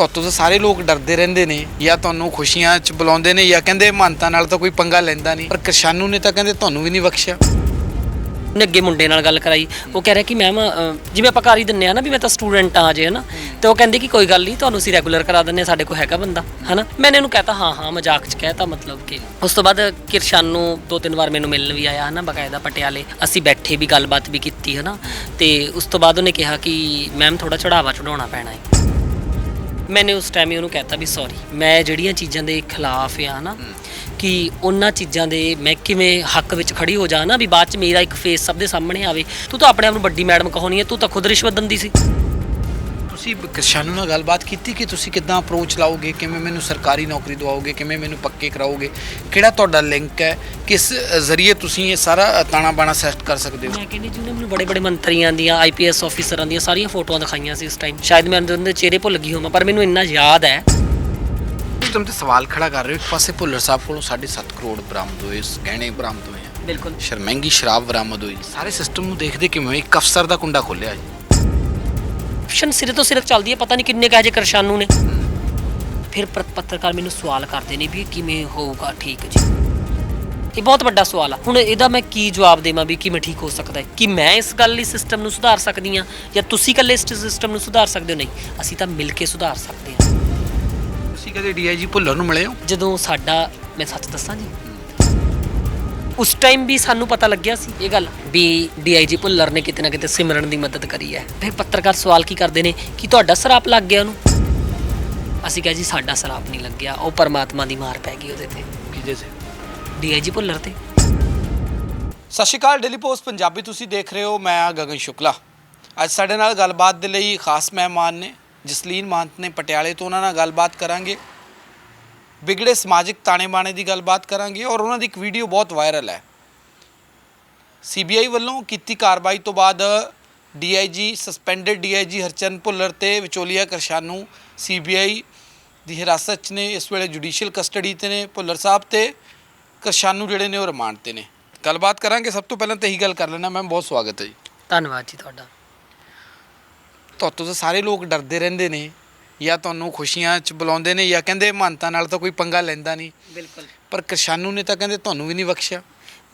ਤੁਹਾਤੋਂ ਤਾਂ ਸਾਰੇ ਲੋਕ ਡਰਦੇ ਰਹਿੰਦੇ ਨੇ ਜਾਂ ਤੁਹਾਨੂੰ ਖੁਸ਼ੀਆਂ 'ਚ ਬੁਲਾਉਂਦੇ ਨੇ ਜਾਂ ਕਹਿੰਦੇ ਮਹੰਤਾ ਨਾਲ ਤਾਂ ਕੋਈ ਪੰਗਾ ਲੈਂਦਾ ਨਹੀਂ ਪਰ ਕਿਰਸ਼ਾਨੂ ਨੇ ਤਾਂ ਕਹਿੰਦੇ ਤੁਹਾਨੂੰ ਵੀ ਨਹੀਂ ਬਖਸ਼ਿਆ। ਉਹਨੇ ਅੱਗੇ ਮੁੰਡੇ ਨਾਲ ਗੱਲ ਕਰਾਈ ਉਹ ਕਹਿ ਰਿਹਾ ਕਿ ਮੈਮ ਜਿਵੇਂ ਆਪਾਂ ਕਰ ਹੀ ਦਿੰਨੇ ਆ ਨਾ ਵੀ ਮੈਂ ਤਾਂ ਸਟੂਡੈਂਟ ਆ ਜੇ ਹਨਾ? ਤੇ ਉਹ ਕਹਿੰਦੇ ਕਿ ਕੋਈ ਗੱਲ ਨਹੀਂ ਤੁਹਾਨੂੰ ਅਸੀਂ ਰੈਗੂਲਰ ਕਰਾ ਦਿੰਨੇ ਆ ਸਾਡੇ ਕੋਲ ਹੈਗਾ ਬੰਦਾ ਹਨਾ? ਮੈंने ਉਹਨੂੰ ਕਹਤਾ ਹਾਂ ਹਾਂ ਮਜ਼ਾਕ 'ਚ ਕਹਿਤਾ ਮਤਲਬ ਕਿ। ਉਸ ਤੋਂ ਬਾਅਦ ਕਿਰਸ਼ਨ ਨੂੰ ਦੋ ਤਿੰਨ ਵਾਰ ਮੈਨੂੰ ਮਿਲਣ ਵੀ ਆਇਆ ਹਨਾ ਬਕਾਇਦਾ ਪਟਿਆਲੇ। ਅਸੀਂ ਬੈਠੇ ਵੀ ਗੱਲਬਾਤ ਵੀ ਕੀਤੀ ਹਨਾ? ਤੇ ਉਸ ਤੋਂ ਬਾਅਦ ਉਹਨੇ ਕਿਹਾ ਕਿ ਮੈਮ ਥੋੜਾ ਚੜਾਵਾ ਚੜਾਉਣਾ ਪੈਣਾ ਹੈ ਮੈंने ਉਸ ਟਾਈਮ ਹੀ ਉਹਨੂੰ ਕਹਿਤਾ ਵੀ ਸੌਰੀ ਮੈਂ ਜਿਹੜੀਆਂ ਚੀਜ਼ਾਂ ਦੇ ਖਿਲਾਫ ਆ ਨਾ ਕਿ ਉਹਨਾਂ ਚੀਜ਼ਾਂ ਦੇ ਮੈਂ ਕਿਵੇਂ ਹੱਕ ਵਿੱਚ ਖੜੀ ਹੋ ਜਾ ਨਾ ਵੀ ਬਾਅਦ ਚ ਮੇਰਾ ਇੱਕ ਫੇਸ ਸਭ ਦੇ ਸਾਹਮਣੇ ਆਵੇ। ਤੂੰ ਤਾਂ ਆਪਣੇ ਆਪ ਨੂੰ ਵੱਡੀ ਮੈਡਮ ਕਹੋਣੀ ਹੈ ਤੂੰ ਤਾਂ ਖੁਦ ਰਿਸ਼ਵਤ ਦਿੰਦੀ ਸੀ। ਤੁਸੀਂ ਕਿਰਸ਼ਾਨੂ ਨਾਲ ਗੱਲਬਾਤ ਕੀਤੀ ਕਿ ਤੁਸੀਂ ਕਿੱਦਾਂ ਅਪਰੋਚ ਲਾਓਗੇ? ਕਿਵੇਂ ਮੈਨੂੰ ਸਰਕਾਰੀ ਨੌਕਰੀ ਦਵਾਓਗੇ? ਕਿਵੇਂ ਮੈਨੂੰ ਪੱਕੇ ਕਰਾਓਗੇ? ਕਿਹੜਾ ਤੁਹਾਡਾ ਲਿੰਕ ਹੈ? ਕਿਸ ਜ਼ਰੀਏ ਤੁਸੀਂ ਇਹ ਸਾਰਾ ਤਾਣਾ ਬਾਣਾ ਸੈੱਟ ਕਰ ਸਕਦੇ ਹੋ? ਮੈਂ ਕਹਿੰਦੀ ਜੀ ਉਹਨੇ ਮੈਨੂੰ ਬੜੇ ਬੜੇ ਮੰਤਰੀਆਂ ਦੀਆਂ ਆਈਪੀਐਸ ਆਫੀਸਰਾਂ ਦੀਆਂ ਸਾਰੀਆਂ ਫੋਟੋਆਂ ਦਿਖਾਈਆਂ ਸੀ ਉਸ ਟਾਈਮ ਸ਼ਾਇਦ ਮੈਂ ਉਹਨਾਂ ਦੇ ਚਿਹਰੇ ਭੁੱਲ ਗਈ ਹੋਵਾਂ ਪਰ ਮੈਨੂੰ ਇੰਨਾ ਯਾਦ ਹੈ। ਤੁਸੀਂ ਤੇ ਸਵਾਲ ਖੜਾ ਕਰ ਰਹੇ ਹੋ ਇੱਕ ਪਾਸੇ ਭੁੱਲਰ ਸਾਹਿਬ ਕੋਲੋਂ 7.5 ਕਰੋੜ ਬਰਾਮਦ ਹੋਏ ਗਹਿਣੇ ਬਰਾਮਦ ਹੋਏ ਆ। ਬਿਲਕੁਲ। ਸ਼ਰਮਿੰਗੀ ਸ਼ਰਾਬ ਬਰਾਮਦ ਹੋਈ। ਸਾਰੇ ਸਿਸਟਮ ਨੂੰ ਦੇਖਦੇ ਕਿਵੇਂ ਇੱਕ ਅਫਸਰ ਦਾ ਕੁੰਡਾ ਖੋਲਿਆ ਜੀ। ਆਪਸ਼ਨ ਸਿਰੇ ਤੋਂ ਸਿਰੇ ਚੱਲਦੀ ਹੈ ਪਤਾ ਨਹੀਂ ਕਿੰਨੇ ਕਹੇ ਜੇ ਕਰਸ਼ਾਨੂ ਨੇ। ਫਿਰ ਪੱਤਰਕਾਰ ਮੈਨੂੰ ਸਵਾਲ ਕਰਦੇ ਨੇ ਵੀ ਕਿਵੇਂ ਹੋਊਗਾ? ਠੀਕ ਜੀ। ਇਹ ਬਹੁਤ ਵੱਡਾ ਸਵਾਲ ਆ। ਹੁਣ ਇਹਦਾ ਮੈਂ ਕੀ ਜਵਾਬ ਦੇਵਾਂ ਵੀ ਕਿਵੇਂ ਠੀਕ ਹੋ ਸਕਦਾ ਹੈ? ਕਿ ਮੈਂ ਇਸ ਗੱਲ ਲਈ ਸਿਸਟਮ ਨੂੰ ਸੁਧਾਰ ਸਕਦੀ ਹਾਂ ਜਾਂ ਤੁਸੀਂ ਇਕੱਲੇ ਇਸ ਸਿਸਟਮ ਨੂੰ ਸੁਧਾਰ ਸਕਦੇ ਹੋ? ਨਹੀਂ ਅਸੀਂ ਤਾਂ ਮਿਲ ਕੇ ਸੁਧਾਰ ਸਕਦੇ ਹਾਂ। ਤੁਸੀਂ ਕਦੇ ਡੀਆਈਜੀ ਭੁੱਲਰ ਨੂੰ ਮਿਲੇ ਹੋ? ਜਦੋਂ ਸਾਡਾ ਮੈਂ ਸੱਚ ਦੱਸਾਂ ਜੀ ਉਸ ਟਾਈਮ ਵੀ ਸਾਨੂੰ ਪਤਾ ਲੱਗਿਆ ਸੀ। ਇਹ ਗੱਲ ਵੀ ਡੀਆਈਜੀ ਭੁੱਲਰ ਨੇ ਕਿਤੇ ਨਾ ਕਿਤੇ ਸਿਮਰਨ ਦੀ ਮਦਦ ਕਰੀ ਹੈ। ਫਿਰ ਪੱਤਰਕਾਰ ਸਵਾਲ ਕੀ ਕਰਦੇ ਨੇ? ਕਿ ਤੁਹਾਡਾ ਸਰਾਪ ਲੱਗ ਗਿਆ ਉਹਨੂੰ? ਅਸੀਂ ਕਿਹਾ ਜੀ ਸਾਡਾ ਸਰਾਪ ਨਹੀਂ ਲੱਗਿਆ। ਉਹ ਪਰਮਾਤਮਾ ਦੀ ਮਾਰ ਪੈ ਗਈ ਉਹਦੇ ਤੇ। ਕਿਹਦੇ ਸੇ ਡੀਆਈਜੀ ਭੁੱਲਰ ਤੇ। ਸਤਿ ਸ਼੍ਰੀ ਅਕਾਲ ਡੇਲੀ ਪੋਸਟ ਪੰਜਾਬੀ ਤੁਸੀਂ ਦੇਖ ਰਹੇ ਹੋ ਮੈਂ ਗਗਨ ਸ਼ੁਕਲਾ। ਅੱਜ ਸਾਡੇ ਨਾਲ ਗੱਲਬਾਤ ਦੇ ਲਈ ਖਾਸ ਮਹਿਮਾਨ ਨੇ ਜਸਲੀਨ ਮਹੰਤ ਨੇ ਪਟਿਆਲੇ ਤੋਂ ਉਹਨਾਂ ਨਾਲ ਗੱਲਬਾਤ ਕਰਾਂਗੇ। ਵਿਗੜੇ ਸਮਾਜਿਕ ਤਾਣੇ ਬਾਣੇ ਦੀ ਗੱਲਬਾਤ ਕਰਾਂਗੇ ਔਰ ਉਹਨਾਂ ਦੀ ਇੱਕ ਵੀਡੀਓ ਬਹੁਤ ਵਾਇਰਲ ਹੈ। ਸੀਬੀਆਈ ਵੱਲੋਂ ਕੀਤੀ ਕਾਰਵਾਈ ਤੋਂ ਬਾਅਦ DIG suspended DIG Harcharan Bhullar ਤੇ ਵਿਚੋਲੀਆ ਕਰਸ਼ਾਨੂ ਸੀਬੀਆਈ ਦੀ ਹਿਰਾਸਤ 'ਚ ਨੇ। ਇਸ ਵੇਲੇ ਜੁਡੀਸ਼ੀਅਲ ਕਸਟਡੀ ਤੇ ਨੇ ਭੁੱਲਰ ਸਾਹਿਬ ਤੇ ਕਰਸ਼ਾਨੂ ਜਿਹੜੇ ਨੇ ਉਹ ਰਿਮਾਂਡ ਤੇ ਨੇ। ਗੱਲਬਾਤ ਕਰਾਂਗੇ। ਸਭ ਤੋਂ ਪਹਿਲਾਂ ਤਾਂ ਇਹੀ ਗੱਲ ਕਰ ਲੈਣਾ ਮੈਮ। ਬਹੁਤ ਸਵਾਗਤ ਹੈ ਜੀ। ਧੰਨਵਾਦ ਜੀ ਤੁਹਾਡਾ। ਤੁਹਾਤੋਂ ਤਾਂ ਸਾਰੇ ਲੋਕ ਡਰਦੇ ਰਹਿੰਦੇ ਨੇ। ਜਾਂ ਤੁਹਾਨੂੰ ਖੁਸ਼ੀਆਂ 'ਚ ਬੁਲਾਉਂਦੇ ਨੇ ਜਾਂ ਕਹਿੰਦੇ ਮਹੰਤਾ ਨਾਲ ਤਾਂ ਕੋਈ ਪੰਗਾ ਲੈਂਦਾ ਨਹੀਂ। ਬਿਲਕੁਲ। ਪਰ ਕਿਰਸ਼ਾਨੂ ਨੇ ਤਾਂ ਕਹਿੰਦੇ ਤੁਹਾਨੂੰ ਵੀ ਨਹੀਂ ਬਖਸ਼ਿਆ।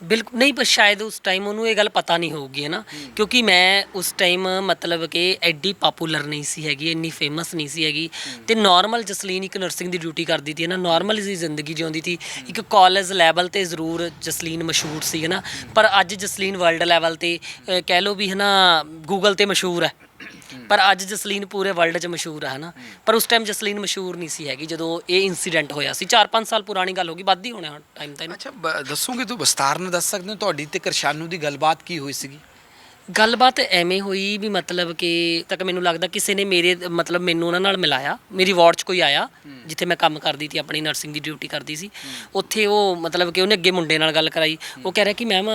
ਬਿਲਕੁਲ ਨਹੀਂ ਪਰ ਸ਼ਾਇਦ ਉਸ ਟਾਈਮ ਉਹਨੂੰ ਇਹ ਗੱਲ ਪਤਾ ਨਹੀਂ ਹੋਊਗੀ ਹੈ ਨਾ? ਕਿਉਂਕਿ ਮੈਂ ਉਸ ਟਾਈਮ ਮਤਲਬ ਕਿ ਐਡੀ ਪਪੂਲਰ ਨਹੀਂ ਸੀ ਹੈਗੀ ਇੰਨੀ ਫੇਮਸ ਨਹੀਂ ਸੀ ਹੈਗੀ। ਤੇ ਨਾਰਮਲ ਜਸਲੀਨ ਇੱਕ ਨਰਸਿੰਗ ਦੀ ਡਿਊਟੀ ਕਰਦੀ ਸੀ ਨਾ? ਨਾਰਮਲ ਜੀ ਜ਼ਿੰਦਗੀ ਜਿਉਂਦੀ ਸੀ। ਇੱਕ ਕਾਲਜ ਲੈਵਲ ਤੇ ਜ਼ਰੂਰ ਜਸਲੀਨ ਮਸ਼ਹੂਰ ਸੀ ਹੈ ਨਾ? ਪਰ ਅੱਜ ਜਸਲੀਨ ਵਰਲਡ ਲੈਵਲ ਤੇ ਕਹਿ ਲਓ ਵੀ ਹੈ ਨਾ ਗੂਗਲ ਤੇ ਮਸ਼ਹੂਰ ਹੈ। ਪਰ ਅੱਜ ਜਸਲੀਨ ਪੂਰੇ ਵਰਲਡ 'ਚ ਮਸ਼ਹੂਰ ਹੈ ਹਨਾ? ਪਰ ਉਸ ਟਾਈਮ ਜਸਲੀਨ ਮਸ਼ਹੂਰ ਨਹੀਂ ਸੀ ਹੈਗੀ, ਜਦੋਂ ਇਹ ਇਨਸੀਡੈਂਟ ਹੋਇਆ ਸੀ। 4-5 ਸਾਲ ਪੁਰਾਣੀ ਗੱਲ ਹੋ ਗਈ, ਵੱਧ ਹੀ ਹੋਣਾ ਟਾਈਮ ਤਾਂ ਇਹਨੂੰ। ਅੱਛਾ, ਬ- ਦੱਸੋਗੇ ਤੂੰ? ਵਿਸਤਾਰ ਨਾਲ ਦੱਸ ਸਕਦੇ ਹੋ? ਤੁਹਾਡੀ ਤੇ ਕਰਸ਼ਾਨੂ ਦੀ ਗੱਲਬਾਤ ਕੀ ਹੋਈ ਸੀਗੀ? ਗੱਲਬਾਤ ਐਵੇਂ ਹੋਈ ਵੀ ਮਤਲਬ ਕਿ ਤੱਕ ਮੈਨੂੰ ਲੱਗਦਾ ਕਿਸੇ ਨੇ ਮੇਰੇ, ਮਤਲਬ ਮੈਨੂੰ ਉਹਨਾਂ ਨਾਲ ਮਿਲਾਇਆ। ਮੇਰੀ ਵਾਰਡ 'ਚ ਕੋਈ ਆਇਆ, ਜਿੱਥੇ ਮੈਂ ਕੰਮ ਕਰਦੀ ਸੀ, ਆਪਣੀ ਨਰਸਿੰਗ ਦੀ ਡਿਊਟੀ ਕਰਦੀ ਸੀ। ਉੱਥੇ ਉਹ ਮਤਲਬ ਕਿ ਉਹਨੇ ਅੱਗੇ ਮੁੰਡੇ ਨਾਲ ਗੱਲ ਕਰਾਈ। ਉਹ ਕਹਿ ਰਿਹਾ ਕਿ ਮੈਮ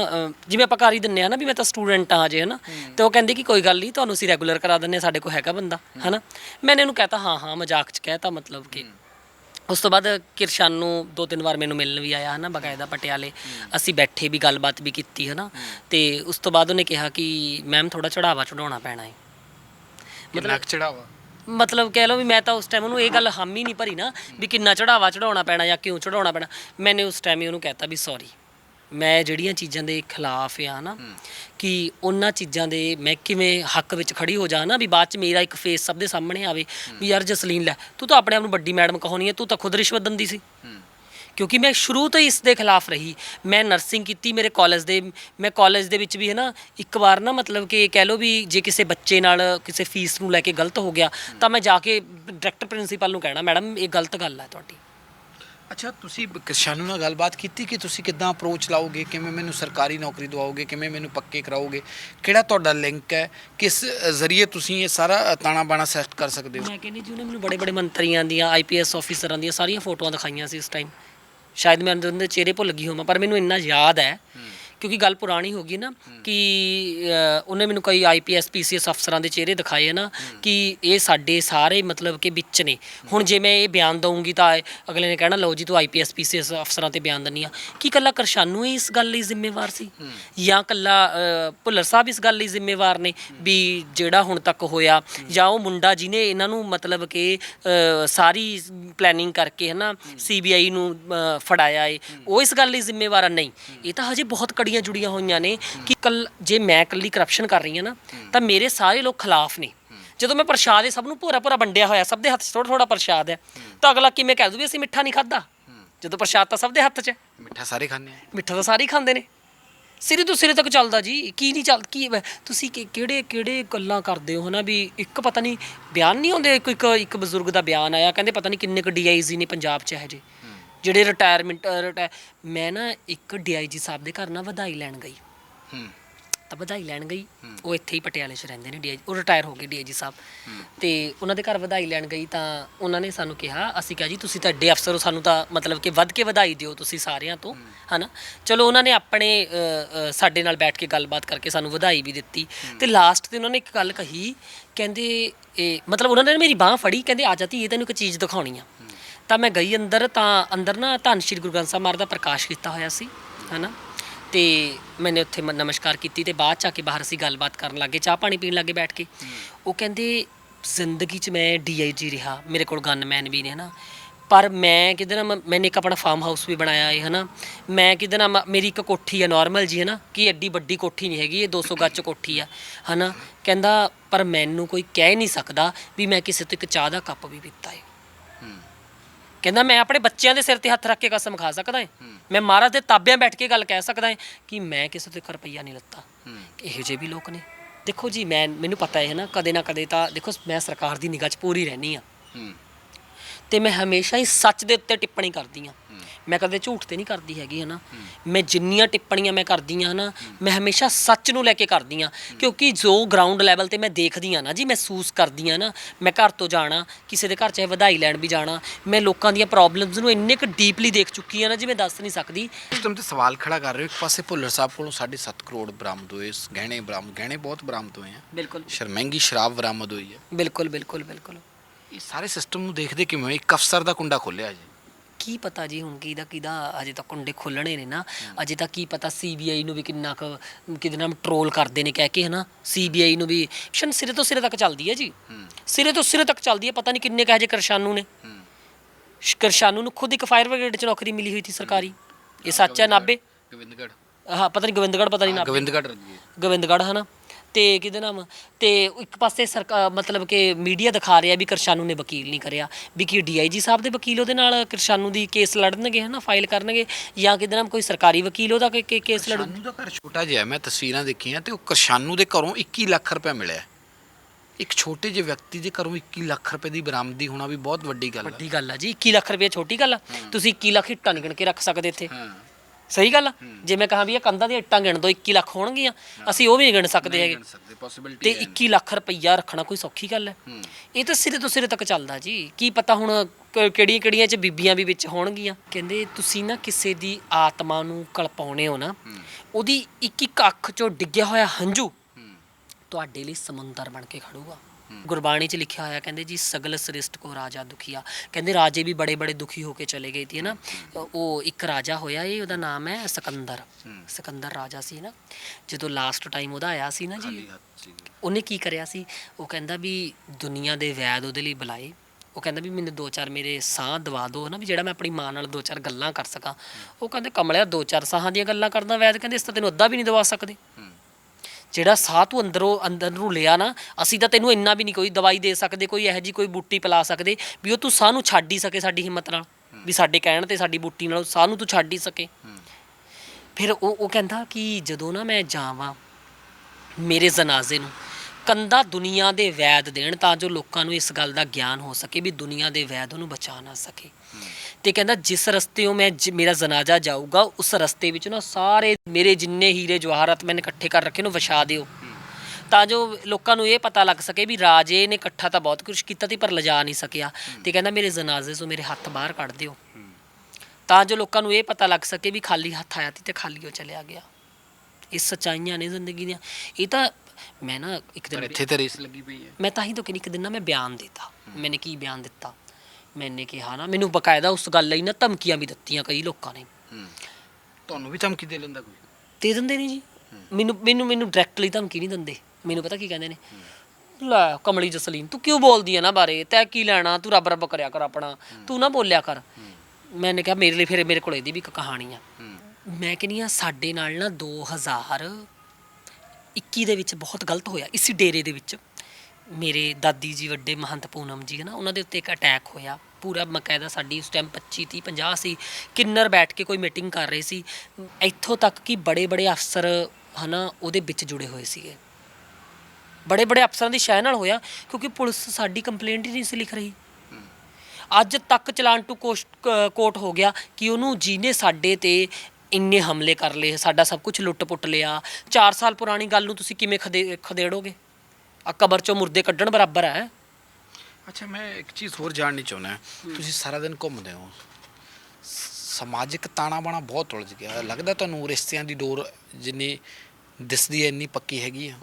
ਜਿਵੇਂ ਆਪਾਂ ਕਰ ਹੀ ਦਿੰਨੇ ਆ ਨਾ ਵੀ ਮੈਂ ਤਾਂ ਸਟੂਡੈਂਟ ਆ ਜੇ ਹਨਾ? ਤੇ ਉਹ ਕਹਿੰਦੇ ਕਿ ਕੋਈ ਗੱਲ ਨਹੀਂ, ਤੁਹਾਨੂੰ ਅਸੀਂ ਰੈਗੂਲਰ ਕਰਾ ਦਿੰਨੇ ਆ, ਸਾਡੇ ਕੋਲ ਹੈਗਾ ਬੰਦਾ, ਹਨਾ? ਮੈंने ਉਹਨੂੰ ਕਹਤਾ, ਹਾਂ ਹਾਂ, ਮਜ਼ਾਕ 'ਚ ਕਹਿਤਾ, ਮਤਲਬ ਕਿ ਉਸ ਤੋਂ ਬਾਅਦ ਕਿਰਸ਼ਨ ਨੂੰ ਦੋ ਤਿੰਨ ਵਾਰ ਮੈਨੂੰ ਮਿਲਣ ਵੀ ਆਇਆ ਹਨਾ ਬਕਾਇਦਾ ਪਟਿਆਲੇ। ਅਸੀਂ ਬੈਠੇ ਵੀ ਗੱਲਬਾਤ ਵੀ ਕੀਤੀ ਹਨਾ। ਤੇ ਉਸ ਤੋਂ ਬਾਅਦ ਉਹਨੇ ਕਿਹਾ ਕਿ ਮੈਮ ਥੋੜਾ ਚੜਾਵਾ ਚੜਾਉਣਾ ਪੈਣਾ ਹੈ ਕਿੰਨਾ ਕੁ ਚੜਾਵਾ ਮਤਲਬ ਕਹਿ ਲਓ ਵੀ ਮੈਂ ਤਾਂ ਉਸ ਟਾਈਮ ਉਹਨੂੰ ਇਹ ਗੱਲ ਹਾਮੀ ਨਹੀਂ ਭਰੀ ਨਾ ਵੀ ਕਿੰਨਾ ਚੜਾਵਾ ਚੜਾਉਣਾ ਪੈਣਾ ਜਾਂ ਕਿਉਂ ਚੜਾਉਣਾ ਪੈਣਾ। ਮੈंने ਉਸ ਟਾਈਮ ਹੀ ਉਹਨੂੰ ਕਹਿਤਾ ਵੀ ਸੌਰੀ ਮੈਂ ਜਿਹੜੀਆਂ ਚੀਜ਼ਾਂ ਦੇ ਖਿਲਾਫ ਆ ਨਾ ਕਿ ਉਹਨਾਂ ਚੀਜ਼ਾਂ ਦੇ ਮੈਂ ਕਿਵੇਂ ਹੱਕ ਵਿੱਚ ਖੜੀ ਹੋ ਜਾ ਨਾ ਵੀ ਬਾਅਦ ਚ ਮੇਰਾ ਇੱਕ ਫੇਸ ਸਭ ਦੇ ਸਾਹਮਣੇ ਆਵੇ ਵੀ ਯਾਰ ਜਸਲੀਨ ਲੈ ਤੂੰ ਤਾਂ ਆਪਣੇ ਆਪ ਨੂੰ ਵੱਡੀ ਮੈਡਮ ਕਹੋਣੀ ਹੈ ਤੂੰ ਤਾਂ ਖੁਦ ਰਿਸ਼ਵਤ ਦਿੰਦੀ ਸੀ। ਕਿਉਂਕਿ ਮੈਂ ਸ਼ੁਰੂ ਤੋਂ ਹੀ ਇਸ ਦੇ ਖਿਲਾਫ ਰਹੀ ਮੈਂ ਨਰਸਿੰਗ ਕੀਤੀ ਮੇਰੇ ਕਾਲਜ ਦੇ ਮੈਂ ਕਾਲਜ ਦੇ ਵਿੱਚ ਵੀ ਹੈ ਨਾ ਇੱਕ ਵਾਰ ਨਾ ਮਤਲਬ ਕਿ ਕਹਿ ਲਓ ਵੀ ਜੇ ਕਿਸੇ ਬੱਚੇ ਨਾਲ ਕਿਸੇ ਫੀਸ ਨੂੰ ਲੈ ਕੇ ਗਲਤ ਹੋ ਗਿਆ ਤਾਂ ਮੈਂ ਜਾ ਕੇ ਡਾਇਰੈਕਟਰ ਪ੍ਰਿੰਸੀਪਲ ਨੂੰ ਕਹਿਣਾ ਮੈਡਮ ਇਹ ਗਲਤ ਗੱਲ ਹੈ ਤੁਹਾਡੀ। ਅੱਛਾ ਤੁਸੀਂ ਕਿਰਸ਼ਾਨੂ ਨਾਲ ਗੱਲਬਾਤ ਕੀਤੀ ਕਿ ਤੁਸੀਂ ਕਿੱਦਾਂ ਅਪਰੋਚ ਲਾਓਗੇ? ਕਿਵੇਂ ਮੈਨੂੰ ਸਰਕਾਰੀ ਨੌਕਰੀ ਦਵਾਓਗੇ? ਕਿਵੇਂ ਮੈਨੂੰ ਪੱਕੇ ਕਰਾਓਗੇ? ਕਿਹੜਾ ਤੁਹਾਡਾ ਲਿੰਕ ਹੈ? ਕਿਸ ਜ਼ਰੀਏ ਤੁਸੀਂ ਇਹ ਸਾਰਾ ਤਾਣਾ ਬਾਣਾ ਸੈੱਟ ਕਰ ਸਕਦੇ ਹੋ? ਮੈਂ ਕਹਿੰਦੀ ਜੀ ਉਹਨੇ ਮੈਨੂੰ ਬੜੇ ਬੜੇ ਮੰਤਰੀਆਂ ਦੀਆਂ ਆਈਪੀਐਸ ਆਫੀਸਰਾਂ ਦੀਆਂ ਸਾਰੀਆਂ ਫੋਟੋਆਂ ਦਿਖਾਈਆਂ ਸੀ ਉਸ ਟਾਈਮ ਸ਼ਾਇਦ ਮੈਂ ਉਹਨਾਂ ਦੇ ਚਿਹਰੇ ਭੁੱਲ ਗਈ ਹੋਵਾਂ ਪਰ ਮੈਨੂੰ ਇੰਨਾ ਯਾਦ ਹੈ। ਕਿਉਂਕਿ ਗੱਲ ਪੁਰਾਣੀ ਹੋ ਗਈ ਨਾ ਕਿ ਉਹਨੇ ਮੈਨੂੰ ਕਈ ਆਈਪੀਐਸ ਪੀਸੀਐਸ ਅਫਸਰਾਂ ਦੇ ਚਿਹਰੇ ਦਿਖਾਏ ਆ ਨਾ ਕਿ ਇਹ ਸਾਡੇ ਸਾਰੇ ਮਤਲਬ ਕਿ ਵਿੱਚ ਨੇ। ਹੁਣ ਜੇ ਮੈਂ ਇਹ ਬਿਆਨ ਦਊਂਗੀ ਤਾਂ ਅਗਲੇ ਨੇ ਕਹਿਣਾ, ਲਓ ਜੀ ਤੂੰ ਆਈਪੀਐਸ ਪੀਸੀਐਸ ਅਫਸਰਾਂ ਤੇ ਬਿਆਨ ਦਿੰਨੀ ਆ। ਕੀ ਕੱਲਾ ਕਰਸ਼ਾਨੂ ਹੀ ਇਸ ਗੱਲ ਲਈ ਜ਼ਿੰਮੇਵਾਰ ਸੀ? ਜਾਂ ਕੱਲਾ ਭੁੱਲਰ ਸਾਹਿਬ ਇਸ ਗੱਲ ਲਈ ਜ਼ਿੰਮੇਵਾਰ ਨੇ ਵੀ ਜਿਹੜਾ ਹੁਣ ਤੱਕ ਹੋਇਆ ਜਾਂ ਉਹ ਮੁੰਡਾ ਜਿਹਨੇ ਇਹਨਾਂ ਨੂੰ ਮਤਲਬ ਕਿ ਸਾਰੀ ਪਲੈਨਿੰਗ ਕਰਕੇ ਹਨਾ ਸੀਬੀਆਈ ਨੂੰ ਫੜਾਇਆ ਏ, ਉਹ ਇਸ ਗੱਲ ਲਈ ਜ਼ਿੰਮੇਵਾਰ ਨਹੀਂ। ਇਹ ਤਾਂ ਹਜੇ ਬਹੁਤ ਕੜੀਆਂ ਜੁੜੀਆਂ ਹੋਈਆਂ ਨੇ ਕਿ ਕੱਲ ਜੇ ਮੈਂ ਕੱਲੀ ਕਰਪਸ਼ਨ ਕਰ ਰਹੀ ਹਾਂ ਨਾ ਤਾਂ ਮੇਰੇ ਸਾਰੇ ਲੋਕ ਖਿਲਾਫ ਨੇ। ਜਦੋਂ ਮੈਂ ਪ੍ਰਸ਼ਾਦ ਇਹ ਸਭ ਨੂੰ ਭੋਰਾ ਭੋਰਾ ਵੰਡਿਆ ਹੋਇਆ ਸਭ ਦੇ ਹੱਥ 'ਚ ਥੋੜਾ ਥੋੜਾ ਪ੍ਰਸ਼ਾਦ ਹੈ ਤਾਂ ਅਗਲਾ ਕਿਵੇਂ ਕਹਿ ਦੂ ਵੀ ਅਸੀਂ ਮਿੱਠਾ ਨਹੀਂ ਖਾਦਾ ਜਦੋਂ ਪ੍ਰਸ਼ਾਦ ਤਾਂ ਸਭ ਦੇ ਹੱਥ 'ਚ ਹੈ। ਮਿੱਠਾ ਸਾਰੇ ਖਾਂਦੇ ਆ। ਮਿੱਠਾ ਤਾਂ ਸਾਰੇ ਹੀ ਖਾਂਦੇ ਨੇ। ਸਿਰੇ ਤੋਂ ਸਿਰੇ ਤੱਕ ਚੱਲਦਾ ਜੀ ਕੀ ਨਹੀਂ ਚੱਲ ਕੀ ਤੁਸੀਂ ਕਿ- ਕਿਹੜੇ ਕਿਹੜੇ ਗੱਲਾਂ ਕਰਦੇ ਹੋ ਹਨਾ ਵੀ ਇੱਕ ਪਤਾ ਨਹੀਂ ਬਿਆਨ ਨਹੀਂ ਹੁੰਦੇ ਇੱਕ ਇੱਕ ਇੱਕ ਬਜ਼ੁਰਗ ਦਾ ਬਿਆਨ ਆਇਆ ਕਹਿੰਦੇ ਪਤਾ ਨਹੀਂ ਕਿੰਨੇ ਕੁ ਡੀਆਈਜੀ ਨੇ ਪੰਜਾਬ 'ਚ ਇਹ ਜੇ ਜਿਹੜੇ ਰਿਟਾਇਰਮੈਂਟ ਮੈਂ ਨਾ ਇੱਕ ਡੀਆਈਜੀ ਸਾਹਿਬ ਦੇ ਘਰ ਨਾ ਵਧਾਈ ਲੈਣ ਗਈ। ਹੂੰ। ਤਾਂ ਵਧਾਈ ਲੈਣ ਗਈ। ਉਹ ਇੱਥੇ ਹੀ ਪਟਿਆਲੇ 'ਚ ਰਹਿੰਦੇ ਨੇ ਡੀਆਈਜੀ ਉਹ ਰਿਟਾਇਰ ਹੋ ਗਏ ਡੀਆਈਜੀ ਸਾਹਿਬ। ਤੇ ਉਹਨਾਂ ਦੇ ਘਰ ਵਧਾਈ ਲੈਣ ਗਈ ਤਾਂ ਉਹਨਾਂ ਨੇ ਸਾਨੂੰ ਕਿਹਾ ਅਸੀਂ ਕਿਹਾ ਜੀ ਤੁਸੀਂ ਤਾਂ ਏਡੇ ਅਫਸਰ ਹੋ ਸਾਨੂੰ ਤਾਂ ਮਤਲਬ ਕਿ ਵੱਧ ਕੇ ਵਧਾਈ ਦਿਓ ਤੁਸੀਂ ਸਾਰਿਆਂ ਤੋਂ ਹਨਾ? ਚਲੋ ਉਹਨਾਂ ਨੇ ਆਪਣੇ ਸਾਡੇ ਨਾਲ ਬੈਠ ਕੇ ਗੱਲਬਾਤ ਕਰਕੇ ਸਾਨੂੰ ਵਧਾਈ ਵੀ ਦਿੱਤੀ। ਤੇ ਲਾਸਟ ਤੇ ਉਹਨਾਂ ਨੇ ਇੱਕ ਗੱਲ ਕਹੀ ਕਹਿੰਦੇ ਇਹ ਮਤਲਬ ਉਹਨਾਂ ਨੇ ਮੇਰੀ ਬਾਹ ਫੜੀ ਕਹਿੰਦੇ ਆ ਜਾਤੀ ਇਹ ਤੈਨੂੰ ਇੱਕ ਚੀਜ਼ ਦਿਖਾਉਣੀ ਆ। ਤਾਂ ਮੈਂ ਗਈ ਅੰਦਰ ਤਾਂ ਅੰਦਰ ਨਾ ਧੰਨ ਸ਼੍ਰੀ ਗੁਰੂ ਗ੍ਰੰਥ ਸਾਹਿਬ ਮਹਾਰਾਜ ਦਾ ਪ੍ਰਕਾਸ਼ ਕੀਤਾ ਹੋਇਆ ਸੀ ਹਨਾ? ਤੇ ਮੈਨੇ ਉੱਥੇ ਮ- ਨਮਸਕਾਰ ਕੀਤੀ ਤੇ ਬਾਅਦ ਚ ਆ ਕੇ ਬਾਹਰ ਅਸੀਂ ਗੱਲਬਾਤ ਕਰਨ ਲੱਗੇ ਚਾਹ ਪਾਣੀ ਪੀਣ ਲੱਗੇ ਬੈਠ ਕੇ। ਉਹ ਕਹਿੰਦੇ ਜ਼ਿੰਦਗੀ 'ਚ ਮੈਂ ਡੀਆਈਜੀ ਰਿਹਾ ਮੇਰੇ ਕੋਲ ਗਨਮੈਨ ਵੀ ਨੇ ਹਨਾ? ਪਰ ਮੈਂ ਕਿਤੇ ਨਾ ਮ- ਮੈਨੇ ਇੱਕ ਆਪਣਾ ਫਾਰਮ ਹਾਊਸ ਵੀ ਬਣਾਇਆ ਹੈ ਹਨਾ? ਮੈਂ ਕਿਤੇ ਨਾ ਮ- ਮੇਰੀ ਇੱਕ ਕੋਠੀ ਆ ਨਾਰਮਲ ਜੀ ਹਨਾ? ਕਿ ਐਡੀ ਵੱਡੀ ਕੋਠੀ ਨਹੀਂ ਹੈਗੀ ਇਹ 200 ਗੱਜ ਕੋਠੀ ਆ ਹਨਾ? ਕਹਿੰਦਾ ਪਰ ਮੈਨੂੰ ਕੋਈ ਕਹਿ ਨਹੀਂ ਸਕਦਾ ਵੀ ਮੈਂ ਕਿਸੇ ਤੋਂ ਇੱਕ ਚਾਹ ਦਾ ਕੱਪ ਵੀ ਪੀਤਾ ਹੈ। ਕਹਿੰਦਾ ਮੈਂ ਆਪਣੇ ਬੱਚਿਆਂ ਦੇ ਸਿਰ ਤੇ ਹੱਥ ਰੱਖ ਕੇ ਕਸਮ ਖਾ ਸਕਦਾ ਹਾਂ। ਮੈਂ ਮਹਾਰਾਜ ਦੇ ਤਾਬਿਆਂ ਬੈਠ ਕੇ ਗੱਲ ਕਹਿ ਸਕਦਾ ਹਾਂ ਕਿ ਮੈਂ ਕਿਸੇ ਤੋਂ ਇੱਕ ਰੁਪਈਆ ਨਹੀਂ ਲੱਤਾ। ਇਹੋ ਜਿਹੇ ਵੀ ਲੋਕ ਨੇ। ਦੇਖੋ ਜੀ ਮੈਂ ਮੈਨੂੰ ਪਤਾ ਹੈ ਨਾ ਕਦੇ ਨਾ ਕਦੇ ਤਾਂ ਦੇਖੋ ਮੈਂ ਸਰਕਾਰ ਦੀ ਨਿਗਾਹ 'ਚ ਪੂਰੀ ਰਹਿਣੀ ਆ ਤੇ ਮੈਂ ਹਮੇਸ਼ਾ ਹੀ ਸੱਚ ਦੇ ਉੱਤੇ ਟਿੱਪਣੀ ਕਰਦੀ ਆ ਮੈਂ ਕਦੇ ਝੂਠ ਤੇ ਨਹੀਂ ਕਰਦੀ ਹੈਗੀ ਹਨਾ। ਮੈਂ ਜਿੰਨੀਆਂ ਟਿੱਪਣੀਆਂ ਮੈਂ ਕਰਦੀ ਆ ਹਨਾ ਮੈਂ ਹਮੇਸ਼ਾ ਸੱਚ ਨੂੰ ਲੈ ਕੇ ਕਰਦੀ ਆ ਕਿਉਂਕਿ ਜੋ ਗਰਾਊਂਡ ਲੈਵਲ ਤੇ ਮੈਂ ਦੇਖਦੀ ਆ ਨਾ ਜੀ ਮਹਿਸੂਸ ਕਰਦੀ ਆ ਨਾ ਮੈਂ ਘਰ ਤੋਂ ਜਾਣਾ ਕਿਸੇ ਦੇ ਘਰ ਚਾਹੇ ਵਧਾਈ ਲੈਣ ਵੀ ਜਾਣਾ ਮੈਂ ਲੋਕਾਂ ਦੀਆਂ ਪ੍ਰੋਬਲਮਸ ਨੂੰ ਇੰਨੇ ਕੁ ਡੀਪਲੀ ਦੇਖ ਚੁੱਕੀ ਆ ਨਾ ਜੀ ਮੈਂ ਦੱਸ ਨਹੀਂ ਸਕਦੀ। ਟਾਈਮ ਤੇ ਸਵਾਲ ਖੜਾ ਕਰ ਰਹੇ ਹੋ ਇੱਕ ਪਾਸੇ ਭੁੱਲਰ ਸਾਹਿਬ ਕੋਲੋਂ 7.5 ਕਰੋੜ ਬਰਾਮਦ ਹੋਏ ਗਹਿਣੇ ਬਰਾਮਦ ਗਹਿਣੇ ਬਹੁਤ ਬਰਾਮਦ ਹੋਏ ਆ। ਬਿਲਕੁਲ। ਸ਼ਰਮਿੰਗੀ ਸ਼ਰਾਬ ਬਰਾਮਦ ਹੋਈ ਹੈ ਬਿਲਕੁਲ ਬਿਲਕੁਲ ਬਿਲਕੁਲ। ਇਹ ਸਾਰੇ ਸਿਸਟਮ ਨੂੰ ਦੇਖਦੇ ਕਿਵੇਂ ਹੋ? ਇੱਕ ਅਫਸਰ ਦਾ ਕੁੰਡਾ ਖੋਲਿਆ ਜੀ। ਕੀ ਪਤਾ ਜੀ ਹੁਣ ਕਿਹਦਾ ਕਿਹਦਾ ਅਜੇ ਤੱਕ ਕੁੰਡੇ ਖੋਲਣੇ ਨੇ ਨਾ। ਅਜੇ ਤੱਕ ਕੀ ਪਤਾ ਸੀਬੀਆਈ ਨੂੰ ਵੀ ਕਿੰਨਾ ਕੁ ਕਿਹਦੇ ਨਾਲ ਟਰੋਲ ਕਰਦੇ ਨੇ ਕਹਿ ਕੇ ਹਨਾ। ਸੀਬੀਆਈ ਨੂੰ ਵੀ ਸ਼ਨ ਸਿਰੇ ਤੋਂ ਸਿਰੇ ਤੱਕ ਚੱਲਦੀ ਹੈ ਜੀ। ਸਿਰੇ ਤੋਂ ਸਿਰੇ ਤੱਕ ਚੱਲਦੀ ਹੈ ਪਤਾ ਨਹੀਂ ਕਿੰਨੇ ਕਹੇ ਜੇ ਕਰਸ਼ਾਨੂ ਨੇ। ਕਰਸ਼ਾਨੂ ਨੂੰ ਖੁਦ ਇੱਕ ਫਾਇਰ ਬ੍ਰਿਗੇਡ 'ਚ ਨੌਕਰੀ ਮਿਲੀ ਹੋਈ ਸੀ ਸਰਕਾਰੀ। ਇਹ ਸੱਚ ਹੈ ਨਾਬੇ ਗੋਬਿੰਦਗੜ ਹਾਂ ਪਤਾ ਨਹੀਂ ਗੋਬਿੰਦਗੜ੍ਹ ਪਤਾ ਨਹੀਂ ਨਾਬੇ ਗੋਬਿੰਦਗੜ ਰਜੀ ਗੋਬਿੰਦਗੜ੍ਹ ਹਨਾ? ਤੇ ਕਿਹਦੇ ਨਾਮ? ਤੇ ਇੱਕ ਪਾਸੇ ਸਰਕਾਰ ਮਤਲਬ ਕਿ ਮੀਡੀਆ ਦਿਖਾ ਰਿਹਾ ਵੀ ਕਰਸ਼ਾਨੂ ਨੇ ਵਕੀਲ ਨਹੀਂ ਕਰਿਆ ਵੀ ਕੀ ਡੀਆਈਜੀ ਸਾਹਿਬ ਦੇ ਵਕੀਲ ਉਹਦੇ ਨਾਲ ਕਰਸ਼ਾਨੂ ਦੀ ਕੇਸ ਲੜਨਗੇ ਹਨਾ ਫਾਈਲ ਕਰਨਗੇ ਜਾਂ ਕਿਹਦੇ ਨਾਮ ਕੋਈ ਸਰਕਾਰੀ ਵਕੀਲ ਉਹਦਾ ਕੇ- ਕੇ- ਕੇਸ ਲੜੂ? ਕਰਸ਼ਾਨੂ ਦਾ ਘਰ ਛੋਟਾ ਜਿਹਾ ਹੈ, ਮੈਂ ਤਸਵੀਰਾਂ ਦੇਖੀਆਂ ਤੇ ਉਹ ਕਰਸ਼ਾਨੂ ਦੇ ਘਰੋਂ 21 ਲੱਖ ਰੁਪਏ ਮਿਲਿਆ ਇੱਕ ਛੋਟੇ ਜਿਹੇ ਵਿਅਕਤੀ ਦੇ ਘਰੋਂ 21 ਲੱਖ ਰੁਪਏ ਦੀ ਬਰਾਮਦੀ ਹੋਣਾ ਵੀ ਬਹੁਤ ਵੱਡੀ ਗੱਲ ਹੈ। ਵੱਡੀ ਗੱਲ ਆ ਜੀ 21 ਲੱਖ ਰੁਪਏ ਛੋਟੀ ਗੱਲ ਆ। ਤੁਸੀਂ 21 ਲੱਖ ਇੱਟਾਂ ਨਹੀਂ ਗਿਣ ਕੇ ਰੱਖ ਸਕਦੇ ਇੱਥੇ। ਹਾਂ। ਸਹੀ ਗੱਲ ਆ? ਜੇ ਮੈਂ ਕਹਾਂ ਵੀ ਇਹ ਕੰਧਾਂ ਦੀਆਂ ਇੱਟਾਂ ਗਿਣ ਦੋ 21 ਲੱਖ ਹੋਣਗੀਆਂ ਅਸੀਂ ਉਹ ਵੀ ਨਹੀਂ ਗਿਣ ਸਕਦੇ ਹੈਗੇ। ਗਿਣ ਸਕਦੇ ਪੋਸਿਬਿਲਿਟੀ ਤੇ 21 ਲੱਖ ਰੁਪਈਆ ਰੱਖਣਾ ਕੋਈ ਸੌਖੀ ਗੱਲ ਹੈ। ਇਹ ਤਾਂ ਸਿਰੇ ਤੋਂ ਸਿਰੇ ਤੱਕ ਚੱਲਦਾ ਜੀ। ਕੀ ਪਤਾ ਹੁਣ ਕਿਹੜੀਆਂ ਕਿਹੜੀਆਂ ਚ ਬੀਬੀਆਂ ਵੀ ਵਿੱਚ ਹੋਣਗੀਆਂ। ਕਹਿੰਦੇ ਤੁਸੀਂ ਨਾ ਕਿਸੇ ਦੀ ਆਤਮਾ ਨੂੰ ਕਲਪਾਉਣੇ ਹੋ ਨਾ ਉਹਦੀ ਇੱਕ ਇੱਕ ਅੱਖ ਚੋਂ ਡਿੱਗਿਆ ਹੋਇਆ ਹੰਝੂ ਤੁਹਾਡੇ ਲਈ ਸਮੁੰਦਰ ਬਣ ਕੇ ਖੜੂਗਾ। ਗੁਰਬਾਣੀ ਚ ਲਿਖਿਆ ਹੋਇਆ ਕਹਿੰਦੇ ਜੀ ਸਗਲ ਸ੍ਰਿਸ਼ਟ ਕੋ ਰਾਜਾ ਦੁਖੀਆ। ਕਹਿੰਦੇ ਰਾਜੇ ਵੀ ਬੜੇ ਬੜੇ ਦੁਖੀ ਹੋ ਕੇ ਚਲੇ ਗਏ ਸੀ ਨਾ ਉਹ ਇੱਕ ਰਾਜਾ ਹੋਇਆ ਇਹ ਉਹਦਾ ਨਾਮ ਹੈ ਸਿਕੰਦਰ। ਸਿਕੰਦਰ ਰਾਜਾ ਸੀ ਨਾ ਜਦੋਂ ਲਾਸਟ ਟਾਈਮ ਉਹਦਾ ਆਇਆ ਸੀ ਨਾ ਜੀ ਉਹਨੇ ਕੀ ਕਰਿਆ ਸੀ? ਉਹ ਕਹਿੰਦਾ ਵੀ ਦੁਨੀਆ ਦੇ ਵੈਦ ਉਹਦੇ ਲਈ ਬੁਲਾਏ। ਉਹ ਕਹਿੰਦਾ ਵੀ ਮੈਨੂੰ ਦੋ ਚਾਰ ਮੇਰੇ ਸਾਹ ਦਵਾ ਦਿਓ ਨਾ ਵੀ ਜਿਹੜਾ ਮੈਂ ਆਪਣੀ ਮਾਂ ਨਾਲ ਦੋ ਚਾਰ ਗੱਲਾਂ ਕਰ ਸਕਾਂ। ਉਹ ਕਹਿੰਦੇ ਕਮਲਿਆ ਦੋ ਚਾਰ ਸਾਹਾਂ ਦੀਆਂ ਗੱਲਾਂ ਕਰਦਾ ਵੈਦ ਕਹਿੰਦੇ ਇਸ ਤਾਂ ਤੈਨੂੰ ਅੱਧਾ ਵੀ ਨਹੀਂ ਦਵਾ ਸਕਦੇ। ਜਿਹੜਾ ਸਾਹ ਤੂੰ ਅੰਦਰੋਂ ਅੰਦਰ ਨੂੰ ਲਿਆ ਨਾ, ਅਸੀਂ ਤਾਂ ਤੈਨੂੰ ਇੰਨਾ ਵੀ ਨਹੀਂ ਕੋਈ ਦਵਾਈ ਦੇ ਸਕਦੇ, ਕੋਈ ਇਹੋ ਜੀ ਕੋਈ ਬੂਟੀ ਪਿਲਾ ਸਕਦੇ ਵੀ ਉਹ ਤੂੰ ਸਾਹ ਨੂੰ ਛੱਡ ਹੀ ਸਕੇ ਸਾਡੀ ਹਿੰਮਤ ਨਾਲ, ਵੀ ਸਾਡੇ ਕਹਿਣ ਤੇ ਸਾਡੀ ਬੂਟੀ ਨਾਲ ਸਾਹ ਨੂੰ ਤੂੰ ਛੱਡ ਹੀ ਸਕੇ। ਫਿਰ ਉਹ ਉਹ ਕਹਿੰਦਾ ਕਿ ਜਦੋਂ ਨਾ ਮੈਂ ਜਾਵਾਂ ਮੇਰੇ ਜਨਾਜ਼ੇ ਨੂੰ ਕੰਦਾ ਦੁਨੀਆ ਦੇ ਵੈਦ ਦੇਣ ਤਾਂ ਜੋ ਲੋਕਾਂ ਨੂੰ ਇਸ ਗੱਲ ਦਾ ਗਿਆਨ ਹੋ ਸਕੇ ਵੀ ਦੁਨੀਆ ਦੇ ਵੈਦ ਉਹਨੂੰ ਬਚਾ ਨਾ ਸਕੇ। ਤੇ ਕਹਿੰਦਾ, ਜਿਸ ਰਸਤੇੋਂ ਮੈਂ ਮੇਰਾ ਜਨਾਜ਼ਾ ਜਾਊਗਾ, ਉਸ ਰਸਤੇ ਵਿੱਚ ਨਾ ਸਾਰੇ ਮੇਰੇ ਜਿੰਨੇ ਹੀਰੇ ਜਵਾਹਰਤ ਮੈंने ਇਕੱਠੇ ਕਰ ਰੱਖੇ ਨੂੰ ਵਿਛਾ ਦਿਓ। ਤਾਂ ਜੋ ਲੋਕਾਂ ਨੂੰ ਇਹ ਪਤਾ ਲੱਗ ਸਕੇ ਵੀ ਰਾਜੇ ਨੇ ਇਕੱਠਾ ਤਾਂ ਬਹੁਤ ਕੁਝ ਕੀਤਾ ਸੀ, ਪਰ ਲਿਜਾ ਨਹੀਂ ਸਕਿਆ। ਤੇ ਕਹਿੰਦਾ, ਮੇਰੇ ਜਨਾਜ਼ੇ ਤੋਂ ਮੇਰੇ ਹੱਥ ਬਾਹਰ ਕੱਢ ਦਿਓ। ਤਾਂ ਜੋ ਲੋਕਾਂ ਨੂੰ ਇਹ ਪਤਾ ਲੱਗ ਸਕੇ ਵੀ ਖਾਲੀ ਹੱਥ ਆਇਆ ਸੀ ਤੇ ਖਾਲੀ ਉਹ ਚਲਿਆ ਗਿਆ। ਇਹ ਸੱਚਾਈਆਂ ਨੇ ਜ਼ਿੰਦਗੀ ਦੀਆਂ। ਇਹ ਤਾਂ ਮੈਂ ਨਾ ਇੱਕ ਪਰ ਦਿਨ ਇੱਥੇ ਤਾਂ ਰੇਸ ਲੱਗੀ ਪਈ ਹੈ। ਮੈਂ ਤਾਂ ਹੀ ਤਾਂ ਕਿ ਇੱਕ ਦਿਨ ਨਾ ਮੈਂ ਬਿਆਨ ਦਿੱਤਾ। ਮੈਨੇ ਕੀ ਬਿਆਨ ਦਿੱਤਾ? ਮੈਨੇ ਕਿਹਾ ਨਾ ਮੈਨੂੰ ਬਕਾਇਦਾ ਉਸ ਗੱਲ ਲਈ ਨਾ ਧਮਕੀਆਂ ਵੀ ਦਿੱਤੀਆਂ ਕਈ ਲੋਕਾਂ ਨੇ। ਤੁਹਾਨੂੰ ਵੀ ਧਮਕੀ ਦੇ ਲੈਂਦਾ ਕੋਈ? ਦੇ ਦਿੰਦੇ ਨਹੀਂ ਜੀ। ਮੈਨੂੰ ਮੈਨੂੰ ਮੈਨੂੰ ਡਾਇਰੈਕਟਲੀ ਧਮਕੀ ਨਹੀਂ ਦਿੰਦੇ। ਮੈਨੂੰ ਪਤਾ ਕੀ ਕਹਿੰਦੇ ਨੇ? ਲੈ ਕਮਲੀ ਜਸਲੀਨ ਤੂੰ ਕਿਉਂ ਬੋਲਦੀ ਆ ਨਾ ਬਾਰੇ? ਤੈ ਕੀ ਲੈਣਾ? ਤੂੰ ਰੱਬ ਰੱਬ ਕਰਿਆ ਕਰ ਆਪਣਾ। ਤੂੰ ਨਾ ਬੋਲਿਆ ਕਰ। ਮੈਨੇ ਕਿਹਾ ਮੇਰੇ ਲਈ ਫਿਰ ਮੇਰੇ ਕੋਲ ਇਹਦੀ ਵੀ ਇੱਕ ਕਹਾਣੀ ਆ। ਮੈਂ ਕਹਿੰਦੀ ਆ ਸਾਡੇ ਨਾਲ ਨਾ 2021 ਦੇ ਵਿੱਚ ਬਹੁਤ ਗਲਤ ਹੋਇਆ ਇਸੇ ਡੇਰੇ ਦੇ ਵਿੱਚ। ਮੇਰੇ ਦਾਦੀ ਜੀ ਵੱਡੇ ਮਹੰਤ ਪੂਨਮ ਜੀ ਹੈ ਨਾ ਉਹਨਾਂ ਦੇ ਉੱਤੇ ਇੱਕ ਅਟੈਕ ਹੋਇਆ। ਪੂਰਾ ਮਕਾਇਦਾ ਸਾਡੀ ਉਸ ਟਾਈਮ 25 30 50 ਸੀ। ਕਿੰਨਰ ਬੈਠ ਕੇ ਕੋਈ ਮੀਟਿੰਗ ਕਰ ਰਹੇ ਸੀ। ਇੱਥੋਂ ਤੱਕ ਕਿ ਬੜੇ ਬੜੇ ਅਫਸਰ ਹਨਾ ਉਹਦੇ ਵਿੱਚ ਜੁੜੇ ਹੋਏ ਸੀਗੇ। ਬੜੇ ਬੜੇ ਅਫਸਰਾਂ ਦੀ ਸ਼ਹਿ ਨਾਲ ਹੋਇਆ ਕਿਉਂਕਿ ਪੁਲਿਸ ਸਾਡੀ ਕੰਪਲੇਂਟ ਹੀ ਨਹੀਂ ਸੀ ਲਿਖ ਰਹੀ। ਅੱਜ ਤੱਕ ਚਲਾਨ ਟੂ ਕੋਰਟ ਹੋ ਗਿਆ ਕਿ ਉਹਨੂੰ ਜਿਹਨੇ ਸਾਡੇ ਤੇ ਇੰਨੇ ਹਮਲੇ ਕਰ ਲਏ ਸਾਡਾ ਸਭ ਕੁਝ ਲੁੱਟ-ਪੁੱਟ ਲਿਆ। 4 ਸਾਲ ਪੁਰਾਣੀ ਗੱਲ ਨੂੰ ਤੁਸੀਂ ਕਿਵੇਂ ਖਦੇ ਖਦੇੜੋਗੇ? ਆ ਕਬਰ ਚੋਂ ਮੁਰਦੇ ਕੱਢਣ ਬਰਾਬਰ ਹੈ। ਅੱਛਾ ਮੈਂ ਇੱਕ ਚੀਜ਼ ਹੋਰ ਜਾਣਨੀ ਚਾਹੁੰਦਾ ਤੁਸੀਂ ਸਾਰਾ ਦਿਨ ਘੁੰਮਦੇ ਹੋ। ਸਮਾਜਿਕ ਤਾਣਾ ਬਾਣਾ ਬਹੁਤ ਉਲਝ ਗਿਆ। ਲੱਗਦਾ ਤੁਹਾਨੂੰ ਰਿਸ਼ਤਿਆਂ ਦੀ ਡੋਰ ਜਿੰਨੀ ਦਿਸਦੀ ਹੈ ਇੰਨੀ ਪੱਕੀ ਹੈਗੀ ਆ?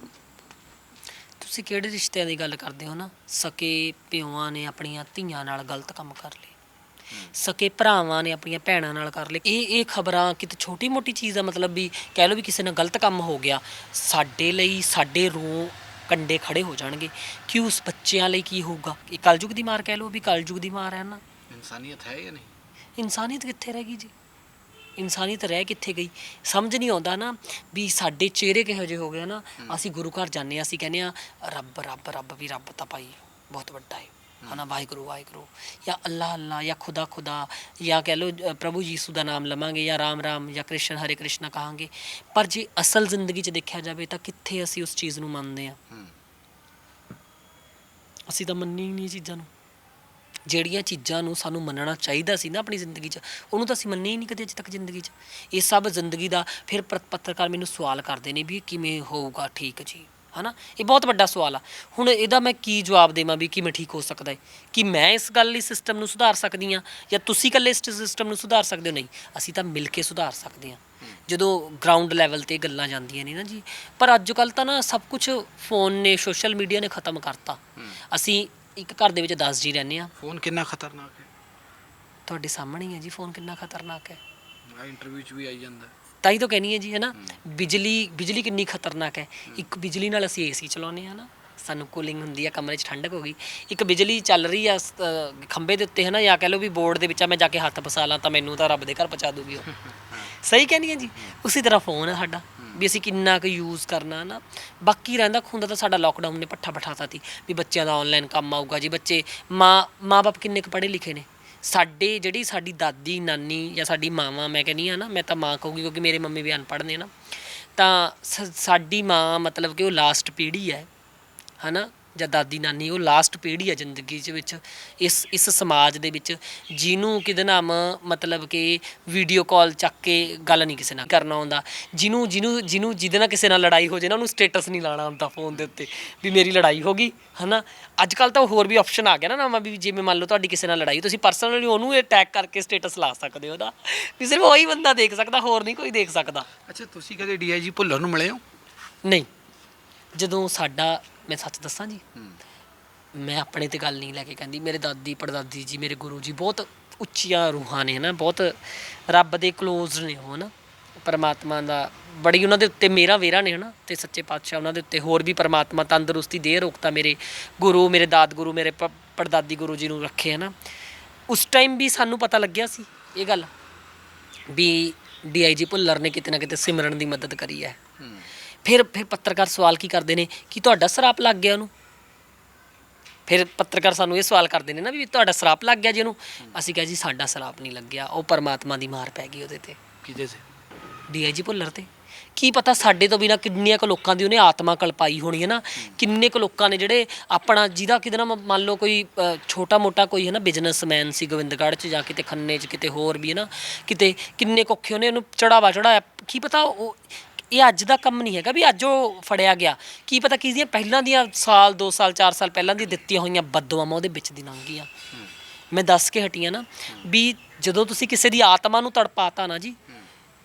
ਤੁਸੀਂ ਕਿਹੜੇ ਰਿਸ਼ਤਿਆਂ ਦੀ ਗੱਲ ਕਰਦੇ ਹੋ ਨਾ? ਸਕੇ ਪਿਓਾਂ ਨੇ ਆਪਣੀਆਂ ਧੀਆਂ ਨਾਲ ਗਲਤ ਕੰਮ ਕਰ ਲਏ। ਸਕੇ ਭਰਾਵਾਂ ਨੇ ਆਪਣੀਆਂ ਭੈਣਾਂ ਨਾਲ ਕਰ ਲਏ ਇਹ ਇਹ ਖਬਰਾਂ ਕਿਤੇ ਛੋਟੀ ਮੋਟੀ ਚੀਜ਼ ਦਾ ਮਤਲਬ ਵੀ ਕਹਿ ਲਓ ਵੀ ਕਿਸੇ ਨਾਲ ਗਲਤ ਕੰਮ ਹੋ ਗਿਆ ਸਾਡੇ ਲਈ ਸਾਡੇ ਰੂਹ ਕੰਡੇ ਖੜੇ ਹੋ ਜਾਣਗੇ। ਕਿ ਉਸ ਬੱਚਿਆਂ ਲਈ ਕੀ ਹੋਊਗਾ? ਇਹ ਕਲਯੁਗ ਦੀ ਮਾਰ ਕਹਿ ਲਓ ਵੀ ਕਲਯੁਗ ਦੀ ਮਾਰ ਹੈ ਨਾ। ਇਨਸਾਨੀਅਤ ਹੈ ਜਾਂ ਨਹੀਂ? ਇਨਸਾਨੀਅਤ ਕਿੱਥੇ ਰਹਿ ਗਈ ਜੀ? ਇਨਸਾਨੀਅਤ ਰਹਿ ਕਿੱਥੇ ਗਈ? ਸਮਝ ਨਹੀਂ ਆਉਂਦਾ ਨਾ ਵੀ ਸਾਡੇ ਚਿਹਰੇ ਕਿਹੋ ਜਿਹੇ ਹੋ ਗਏ ਨਾ। ਅਸੀਂ ਗੁਰੂ ਘਰ ਜਾਂਦੇ ਹਾਂ ਅਸੀਂ ਕਹਿੰਦੇ ਆ ਰੱਬ ਰੱਬ ਰੱਬ ਵੀ ਰੱਬ ਤਾਂ ਭਾਈ ਬਹੁਤ ਵੱਡਾ ਹੈ ਹਨਾ ਵਾਹਿਗੁਰੂ ਵਾਹਿਗੁਰੂ। ਜਾਂ ਅੱਲਾ ਅੱਲਾ ਜਾਂ ਖੁਦਾ ਖੁਦਾ ਜਾਂ ਕਹਿ ਅ, ਪ੍ਰਭੂ ਯੀਸੂ ਦਾ ਨਾਮ ਲਵਾਂਗੇ ਜਾਂ ਰਾਮ ਰਾਮ ਜਾਂ ਕ੍ਰਿਸ਼ਨ ਹਰੇ ਕ੍ਰਿਸ਼ਨਾ ਕਹਾਂਗੇ। ਪਰ ਜੇ ਅਸਲ ਜ਼ਿੰਦਗੀ 'ਚ ਦੇਖਿਆ ਜਾਵੇ ਤਾਂ ਕਿੱਥੇ ਅਸੀਂ ਉਸ ਚੀਜ਼ ਨੂੰ ਮੰਨਦੇ ਆ ਅਸੀਂ ਤਾਂ ਮੰਨੀ ਨਹੀਂ ਚੀਜ਼ਾਂ ਨੂੰ। ਜਿਹੜੀਆਂ ਚੀਜ਼ਾਂ ਨੂੰ ਸਾਨੂੰ ਮੰਨਣਾ ਚਾਹੀਦਾ ਸੀ ਨਾ ਆਪਣੀ ਜ਼ਿੰਦਗੀ 'ਚ ਉਹਨੂੰ ਤਾਂ ਅਸੀਂ ਮੰਨੇ ਹੀ ਨਹੀਂ ਕਦੇ ਅਜੇ ਤੱਕ ਜ਼ਿੰਦਗੀ 'ਚ। ਇਹ ਸਭ ਜ਼ਿੰਦਗੀ ਦਾ ਫਿਰ ਪੱਤਰਕਾਰ ਮੈਨੂੰ ਸਵਾਲ ਕਰਦੇ ਨੇ ਵੀ ਕਿਵੇਂ ਹੋਊਗਾ? ਠੀਕ ਜੀ। ਹਨਾ? ਇਹ ਬਹੁਤ ਵੱਡਾ ਸਵਾਲ ਆ। ਹੁਣ ਇਹਦਾ ਮੈਂ ਕੀ ਜਵਾਬ ਦੇਵਾਂ ਵੀ ਕਿਵੇਂ ਠੀਕ ਹੋ ਸਕਦਾ ਹੈ ਕਿ ਮੈਂ ਇਸ ਗੱਲ ਲਈ ਸਿਸਟਮ ਨੂੰ ਸੁਧਾਰ ਸਕਦੀ ਹਾਂ ਜਾਂ ਤੁਸੀਂ ਇਕੱਲੇ ਇਸ ਸਿਸਟਮ ਨੂੰ ਸੁਧਾਰ ਸਕਦੇ ਹੋ? ਨਹੀਂ ਅਸੀਂ ਤਾਂ ਮਿਲ ਕੇ ਸੁਧਾਰ ਸਕਦੇ ਹਾਂ ਜਦੋਂ ਗਰਾਊਂਡ ਲੈਵਲ ਤੇ ਗੱਲਾਂ ਜਾਂਦੀਆਂ ਨੇ ਨਾ ਜੀ। ਪਰ ਅੱਜ ਕੱਲ ਤਾਂ ਨਾ ਸਭ ਕੁਝ ਫੋਨ ਨੇ ਸੋਸ਼ਲ ਮੀਡੀਆ ਨੇ ਖਤਮ ਕਰਤਾ। ਅਸੀਂ ਇੱਕ ਘਰ ਦੇ ਵਿੱਚ 10 ਜੀ ਰਹਿੰਦੇ ਆ। ਫੋਨ ਕਿੰਨਾ ਖਤਰਨਾਕ ਹੈ? ਤੁਹਾਡੇ ਸਾਹਮਣੇ ਹੀ ਹੈ ਜੀ ਫੋਨ ਕਿੰਨਾ ਖਤਰਨਾਕ ਹੈ? ਆ ਇੰਟਰਵਿਊ 'ਚ ਵੀ ਆਈ ਜਾਂਦਾ। ਤਾਂ ਹੀ ਤਾਂ ਕਹਿਣੀ ਹੈ ਜੀ ਹੈ। ਨਾ ਬਿਜਲੀ ਬਿਜਲੀ ਕਿੰਨੀ ਖਤਰਨਾਕ ਹੈ। ਇੱਕ ਬਿਜਲੀ ਨਾਲ ਅਸੀਂ ਏਸੀ ਚਲਾਉਂਦੇ ਆ ਨਾ ਸਾਨੂੰ ਕੂਲਿੰਗ ਹੁੰਦੀ ਆ ਕਮਰੇ 'ਚ ਠੰਡਕ ਹੋ ਗਈ। ਇੱਕ ਬਿਜਲੀ ਚੱਲ ਰਹੀ ਆ ਖੰਭੇ ਦੇ ਉੱਤੇ ਹੈ ਨਾ ਜਾਂ ਕਹਿ ਲਓ ਵੀ ਬੋਰਡ ਦੇ ਵਿੱਚ ਆ ਮੈਂ ਜਾ ਕੇ ਹੱਥ ਫਸਾ ਲਾਂ ਤਾਂ ਮੈਨੂੰ ਤਾਂ ਰੱਬ ਦੇ ਘਰ ਪਹੁੰਚਾ ਦੂਗੀ ਉਹ। ਸਹੀ ਕਹਿੰਦੀ ਹੈ ਜੀ? ਉਸੇ ਤਰ੍ਹਾਂ ਫੋਨ ਹੈ ਸਾਡਾ ਵੀ ਅਸੀਂ ਕਿੰਨਾ ਕੁ ਯੂਜ਼ ਕਰਨਾ ਨਾ ਬਾਕੀ ਰਹਿੰਦਾ ਖੁੰਦਾ ਤਾਂ ਸਾਡਾ ਲੋਕਡਾਊਨ ਨੇ ਪੱਠਾ ਬਿਠਾਤਾ ਸੀ ਵੀ ਬੱਚਿਆਂ ਦਾ ਆਨਲਾਈਨ ਕੰਮ ਆਊਗਾ ਜੀ ਬੱਚੇ ਮਾਂ ਮਾਂ-ਬਾਪ ਕਿੰਨੇ ਕੁ ਪੜ੍ਹੇ ਲਿਖੇ ਨੇ? ਸਾਡੇ ਜਿਹੜੀ ਸਾਡੀ ਦਾਦੀ, ਨਾਨੀ ਜਾਂ ਸਾਡੀ ਮਾਵਾਂ, ਮੈਂ ਕਹਿੰਦੀ ਆ ਨਾ, ਮੈਂ ਤਾਂ ਮਾਂ ਕਹੂੰਗੀ ਕਿਉਂਕਿ ਮੇਰੇ ਮੰਮੀ ਵੀ ਅਨਪੜ੍ਹ ਨੇ ਨਾ, ਤਾਂ ਸ- ਸਾਡੀ ਮਾਂ ਮਤਲਬ ਕਿ ਉਹ ਲਾਸਟ ਪੀੜ੍ਹੀ ਹੈ, ਹਨਾ? ਜਾਂ ਦਾਦੀ ਨਾਨੀ ਉਹ ਲਾਸਟ ਪੀੜ੍ਹੀ ਹੈ ਜ਼ਿੰਦਗੀ ਦੇ ਵਿੱਚ। ਇਸ ਇਸ ਸਮਾਜ ਦੇ ਵਿੱਚ ਜਿਹਨੂੰ ਕਿਹਦੇ ਨਾਮ ਮਤਲਬ ਕਿ ਵੀਡੀਓ ਕਾਲ ਚੱਕ ਕੇ ਗੱਲ ਨਹੀਂ ਕਿਸੇ ਨਾਲ ਕਰਨਾ ਆਉਂਦਾ। ਜਿਹਨੂੰ ਜਿਹਨੂੰ ਜਿਹਨੂੰ ਜਿਹਦੇ ਨਾਲ ਕਿਸੇ ਨਾਲ ਲੜਾਈ ਹੋ ਜੇ ਨਾ ਉਹਨੂੰ ਸਟੇਟਸ ਨਹੀਂ ਲਾਣਾ ਹੁੰਦਾ ਫੋਨ ਦੇ ਉੱਤੇ ਵੀ ਮੇਰੀ ਲੜਾਈ ਹੋ ਗਈ ਹਨਾ? ਅੱਜ ਕੱਲ ਤਾਂ ਹੋਰ ਵੀ ਆਪਸ਼ਨ ਆ ਗਿਆ ਨਾ ਨਵਾਂ ਵੀ ਜਿਵੇਂ ਮੰਨ ਲਓ ਤੁਹਾਡੀ ਕਿਸੇ ਨਾਲ ਲੜਾਈ ਤੁਸੀਂ ਪਰਸਨਲੀ ਉਹਨੂੰ ਇਹ ਟੈਗ ਕਰਕੇ ਸਟੇਟਸ ਲਾ ਸਕਦੇ ਹੋ ਉਹਦਾ ਵੀ ਸਿਰਫ ਉਹੀ ਬੰਦਾ ਦੇਖ ਸਕਦਾ ਹੋਰ ਨਹੀਂ ਕੋਈ ਦੇਖ ਸਕਦਾ। ਅੱਛਾ ਤੁਸੀਂ ਕਦੇ ਡੀਆਈਜੀ ਭੁੱਲਰ ਨੂੰ ਮਿਲੇ ਹੋ? ਨਹੀਂ। ਜਦੋਂ ਸਾਡਾ ਮੈਂ ਸੱਚ ਦੱਸਾਂ ਜੀ? ਮੈਂ ਆਪਣੇ ਤੇ ਗੱਲ ਨਹੀਂ ਲੈ ਕੇ ਕਹਿੰਦੀ ਮੇਰੇ ਦਾਦੀ ਪੜਦਾਦੀ ਜੀ ਮੇਰੇ ਗੁਰੂ ਜੀ ਬਹੁਤ ਉੱਚੀਆਂ ਰੂਹਾਂ ਨੇ ਹਨਾ ਬਹੁਤ ਰੱਬ ਦੇ ক্লোਜ਼ ਨੇ ਉਹ ਹਨਾ। ਪਰਮਾਤਮਾ ਦਾ ਬੜੀ ਉਹਨਾਂ ਦੇ ਉੱਤੇ ਮੇਰਾ ਵੇਰਾ ਨੇ ਹਨਾ ਤੇ ਸੱਚੇ ਪਾਤਸ਼ਾਹ ਉਹਨਾਂ ਦੇ ਉੱਤੇ ਹੋਰ ਵੀ ਪਰਮਾਤਮਾ ਤੰਦਰੁਸਤੀ ਦੇ ਰੋਕਤਾ ਮੇਰੇ ਗੁਰੂ ਮੇਰੇ ਦਾਦ ਗੁਰੂ ਮੇਰੇ ਪੜਦਾਦੀ ਗੁਰੂ ਜੀ ਨੂੰ ਰੱਖੇ ਹਨਾ। ਉਸ ਟਾਈਮ ਵੀ ਸਾਨੂੰ ਪਤਾ ਲੱਗਿਆ ਸੀ ਇਹ ਗੱਲ ਵੀ ਡੀਆਈਜੀ ਭੁੱਲਰ ਨੇ ਕਿਤੇ ਨਾ ਕਿਤੇ ਸਿਮਰਨ ਦੀ ਮਦਦ ਕਰੀ ਹੈ। ਫਿਰ ਫਿਰ ਪੱਤਰਕਾਰ ਸਵਾਲ ਕੀ ਕਰਦੇ ਨੇ? ਕਿ ਤੁਹਾਡਾ ਸਰਾਪ ਲੱਗ ਗਿਆ ਉਹਨੂੰ? ਫਿਰ ਪੱਤਰਕਾਰ ਸਾਨੂੰ ਇਹ ਸਵਾਲ ਕਰਦੇ ਨੇ ਨਾ ਵੀ ਤੁਹਾਡਾ ਸਰਾਪ ਲੱਗ ਗਿਆ ਜੀ ਉਹਨੂੰ? ਅਸੀਂ ਕਿਹਾ ਜੀ ਸਾਡਾ ਸਰਾਪ ਨਹੀਂ ਲੱਗਿਆ ਉਹ ਪਰਮਾਤਮਾ ਦੀ ਮਾਰ ਪੈ ਗਈ ਉਹਦੇ ਤੇ। ਕਿਹਦੇ ਸੇ ਡੀਆਈਜੀ ਭੁੱਲਰ ਤੇ। ਕੀ ਪਤਾ ਸਾਡੇ ਤੋਂ ਬਿਨਾ ਕਿੰਨੀਆਂ ਕੁ ਲੋਕਾਂ ਦੀ ਉਹਨੇ ਆਤਮਾ ਕਲਪਾਈ ਹੋਣੀ ਹੈ ਨਾ? ਕਿੰਨੇ ਕੁ ਲੋਕਾਂ ਨੇ ਜਿਹੜੇ ਆਪਣਾ ਜਿਹਦਾ ਕਿਤੇ ਨਾ ਮੰਨ ਲਓ ਕੋਈ ਛੋਟਾ ਮੋਟਾ ਕੋਈ ਹੈ ਨਾ ਬਿਜ਼ਨਸਮੈਨ ਸੀ ਗੋਬਿੰਦਗੜ੍ਹ 'ਚ ਜਾਂ ਕਿਤੇ ਖੰਨੇ 'ਚ ਕਿਤੇ ਹੋਰ ਵੀ ਹੈ ਨਾ? ਕਿਤੇ ਕਿੰਨੇ ਕੁੱਖੇ ਉਹਨੇ ਉਹਨੂੰ ਚੜਾਵਾ ਚੜਾਇਆ। ਕੀ ਪਤਾ ਉਹ ਇਹ ਅੱਜ ਦਾ ਕੰਮ ਨਹੀਂ ਹੈਗਾ ਵੀ ਅੱਜ ਉਹ ਫੜਿਆ ਗਿਆ। ਕੀ ਪਤਾ ਕਿਸ ਦੀਆਂ ਪਹਿਲਾਂ ਦੀਆਂ ਸਾਲ 2 ਸਾਲ 4 ਸਾਲ ਪਹਿਲਾਂ ਦੀ ਦਿੱਤੀਆਂ ਹੋਈਆਂ ਬਦਦੁਆਵਾਂ ਉਹਦੇ ਵਿੱਚ ਦੀ ਲੰਘ ਗਈਆਂ। ਮੈਂ ਦੱਸ ਕੇ ਹਟੀਆਂ ਨਾ ਵੀ ਜਦੋਂ ਤੁਸੀਂ ਕਿਸੇ ਦੀ ਆਤਮਾ ਨੂੰ ਤੜਪਾਤਾ ਨਾ ਜੀ,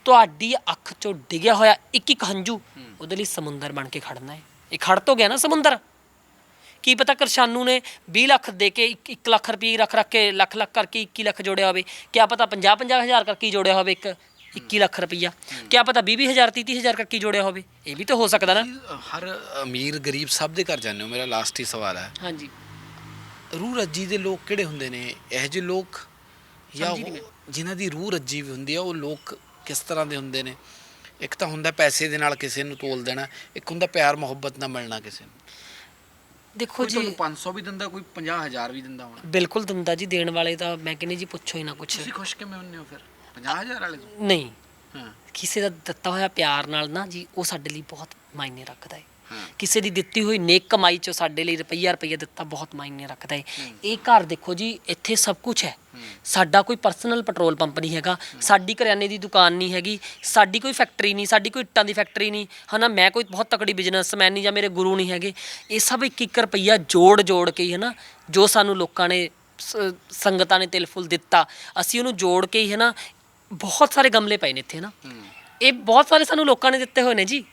ਤੁਹਾਡੀ ਅੱਖ ਚੋਂ ਡਿੱਗਿਆ ਹੋਇਆ ਇੱਕ ਇੱਕ ਹੰਝੂ ਉਹਦੇ ਲਈ ਸਮੁੰਦਰ ਬਣ ਕੇ ਖੜਨਾ ਹੈ। ਇਹ ਖੜ ਤੋਂ ਗਿਆ ਨਾ ਸਮੁੰਦਰ। ਕੀ ਪਤਾ ਕਰਸ਼ਾਨੂ ਨੇ 20 ਲੱਖ ਦੇ ਕੇ 1 ਲੱਖ ਰੁਪਏ ਰੱਖ ਰੱਖ ਕੇ, ਲੱਖ ਲੱਖ ਕਰਕੇ 21 ਲੱਖ ਜੋੜਿਆ ਹੋਵੇ। ਕਿਆ ਪਤਾ 50 50 ਹਜ਼ਾਰ ਕਰਕੇ ਜੋੜਿਆ ਹੋਵੇ ਇੱਕ। 21 ਲੱਖ ਰੁਪਈਆ। ਕਿਆ ਪਤਾ 20 20 ਹਜ਼ਾਰ 30 30 ਹਜ਼ਾਰ ਕਰਕੇ ਹੀ ਜੋੜਿਆ ਹੋਵੇ। ਇਹ ਵੀ ਤਾਂ ਹੋ ਸਕਦਾ ਨਾ। ਹਰ ਅਮੀਰ ਗਰੀਬ ਸਭ ਦੇ ਘਰ ਜਾਂਦੇ ਹੋ। ਮੇਰਾ ਲਾਸਟ ਹੀ ਸਵਾਲ ਹੈ। ਹਾਂਜੀ। ਰੂਹ ਰੱਜੀ ਦੇ ਲੋਕ ਕਿਹੜੇ ਹੁੰਦੇ ਨੇ? ਇਹੋ ਜਿਹੇ ਲੋਕ ਜਾਂ ਉਹ ਜਿਨ੍ਹਾਂ ਦੀ ਰੂਹ ਰੱਜੀ ਵੀ ਹੁੰਦੀ ਆ ਉਹ ਲੋਕ ਕਿਸ ਤਰ੍ਹਾਂ ਦੇ ਹੁੰਦੇ ਨੇ? ਇੱਕ ਤਾਂ ਹੁੰਦਾ ਪੈਸੇ ਦੇ ਨਾਲ ਕਿਸੇ ਨੂੰ ਤੋਲ ਦੇਣਾ ਇੱਕ ਹੁੰਦਾ ਪਿਆਰ ਮੁਹੱਬਤ ਨਾਲ ਮਿਲਣਾ ਕਿਸੇ ਨੂੰ। ਦੇਖੋ ਕੋਈ ਜੀ। ਤੁਹਾਨੂੰ 500 ਵੀ ਦਿੰਦਾ ਕੋਈ 50000 ਵੀ ਦਿੰਦਾ ਹੋਣਾ? ਬਿਲਕੁਲ ਦਿੰਦਾ ਜੀ। ਦੇਣ ਵਾਲੇ ਤਾਂ ਮੈਂ ਕਹਿੰਦੀ ਜੀ ਪੁੱਛੋ ਹੀ ਨਾ ਕੁਛ। ਤੁਸੀਂ ਖੁਸ਼ ਕਿਵੇਂ ਹੁੰਦੇ ਹੋ ਫਿਰ? 50000 ਵਾਲੇ ਤੋਂ? ਨਹੀਂ। ਹਾਂ। ਕਿਸੇ ਦਾ ਦਿੱਤਾ ਹੋਇਆ ਪਿਆਰ ਨਾਲ ਨਾ ਜੀ ਉਹ ਸਾਡੇ ਲਈ ਬਹੁਤ ਮਾਇਨੇ ਰੱਖਦਾ ਹੈ। ਕਿਸੇ ਦੀ ਦਿੱਤੀ ਹੋਈ ਨੇਕ ਕਮਾਈ ਚੋਂ ਸਾਡੇ ਲਈ ਰੁਪਈਆ ਰੁਪਈਆ ਦਿੱਤਾ ਬਹੁਤ ਮਾਇਨੇ ਰੱਖਦਾ ਹੈ। ਇਹ ਘਰ ਦੇਖੋ ਜੀ ਇੱਥੇ ਸਭ ਕੁਝ ਹੈ। ਸਾਡਾ ਕੋਈ ਪਰਸਨਲ ਪੈਟਰੋਲ ਪੰਪ ਨਹੀਂ ਹੈਗਾ। ਸਾਡੀ ਕਰਿਆਨੇ ਦੀ ਦੁਕਾਨ ਨਹੀਂ ਹੈਗੀ। ਸਾਡੀ ਕੋਈ ਫੈਕਟਰੀ ਨਹੀਂ ਸਾਡੀ ਕੋਈ ਇੱਟਾਂ ਦੀ ਫੈਕਟਰੀ ਨਹੀਂ। ਹਨਾ ਮੈਂ ਕੋਈ ਬਹੁਤ ਤਕੜੀ ਬਿਜ਼ਨਸਮੈਨ ਨਹੀਂ ਜਾਂ ਮੇਰੇ ਗੁਰੂ ਨਹੀਂ ਹੈਗੇ। ਇਹ ਸਭ ਇੱਕ ਇੱਕ ਰੁਪਈਆ ਜੋੜ ਜੋੜ ਕੇ ਹੀ ਹਨਾ ਜੋ ਸਾਨੂੰ ਲੋਕਾਂ ਨੇ ਸੰਗਤਾਂ ਨੇ ਤਿਲ ਫੁੱਲ ਦਿੱਤਾ ਅਸੀਂ ਉਹਨੂੰ ਜੋੜ ਕੇ ਹੀ ਹਨਾ ਬਹੁਤ ਸਾਰੇ ਗਮਲੇ ਪਏ ਨੇ ਇੱਥੇ, ਹਨਾ? ਇਹ ਬਹੁਤ ਸਾਰੇ ਸਾਨੂੰ ਲੋਕਾਂ ਨੇ ਦਿੱਤੇ ਹੋਏ ਨੇ ਜੀ।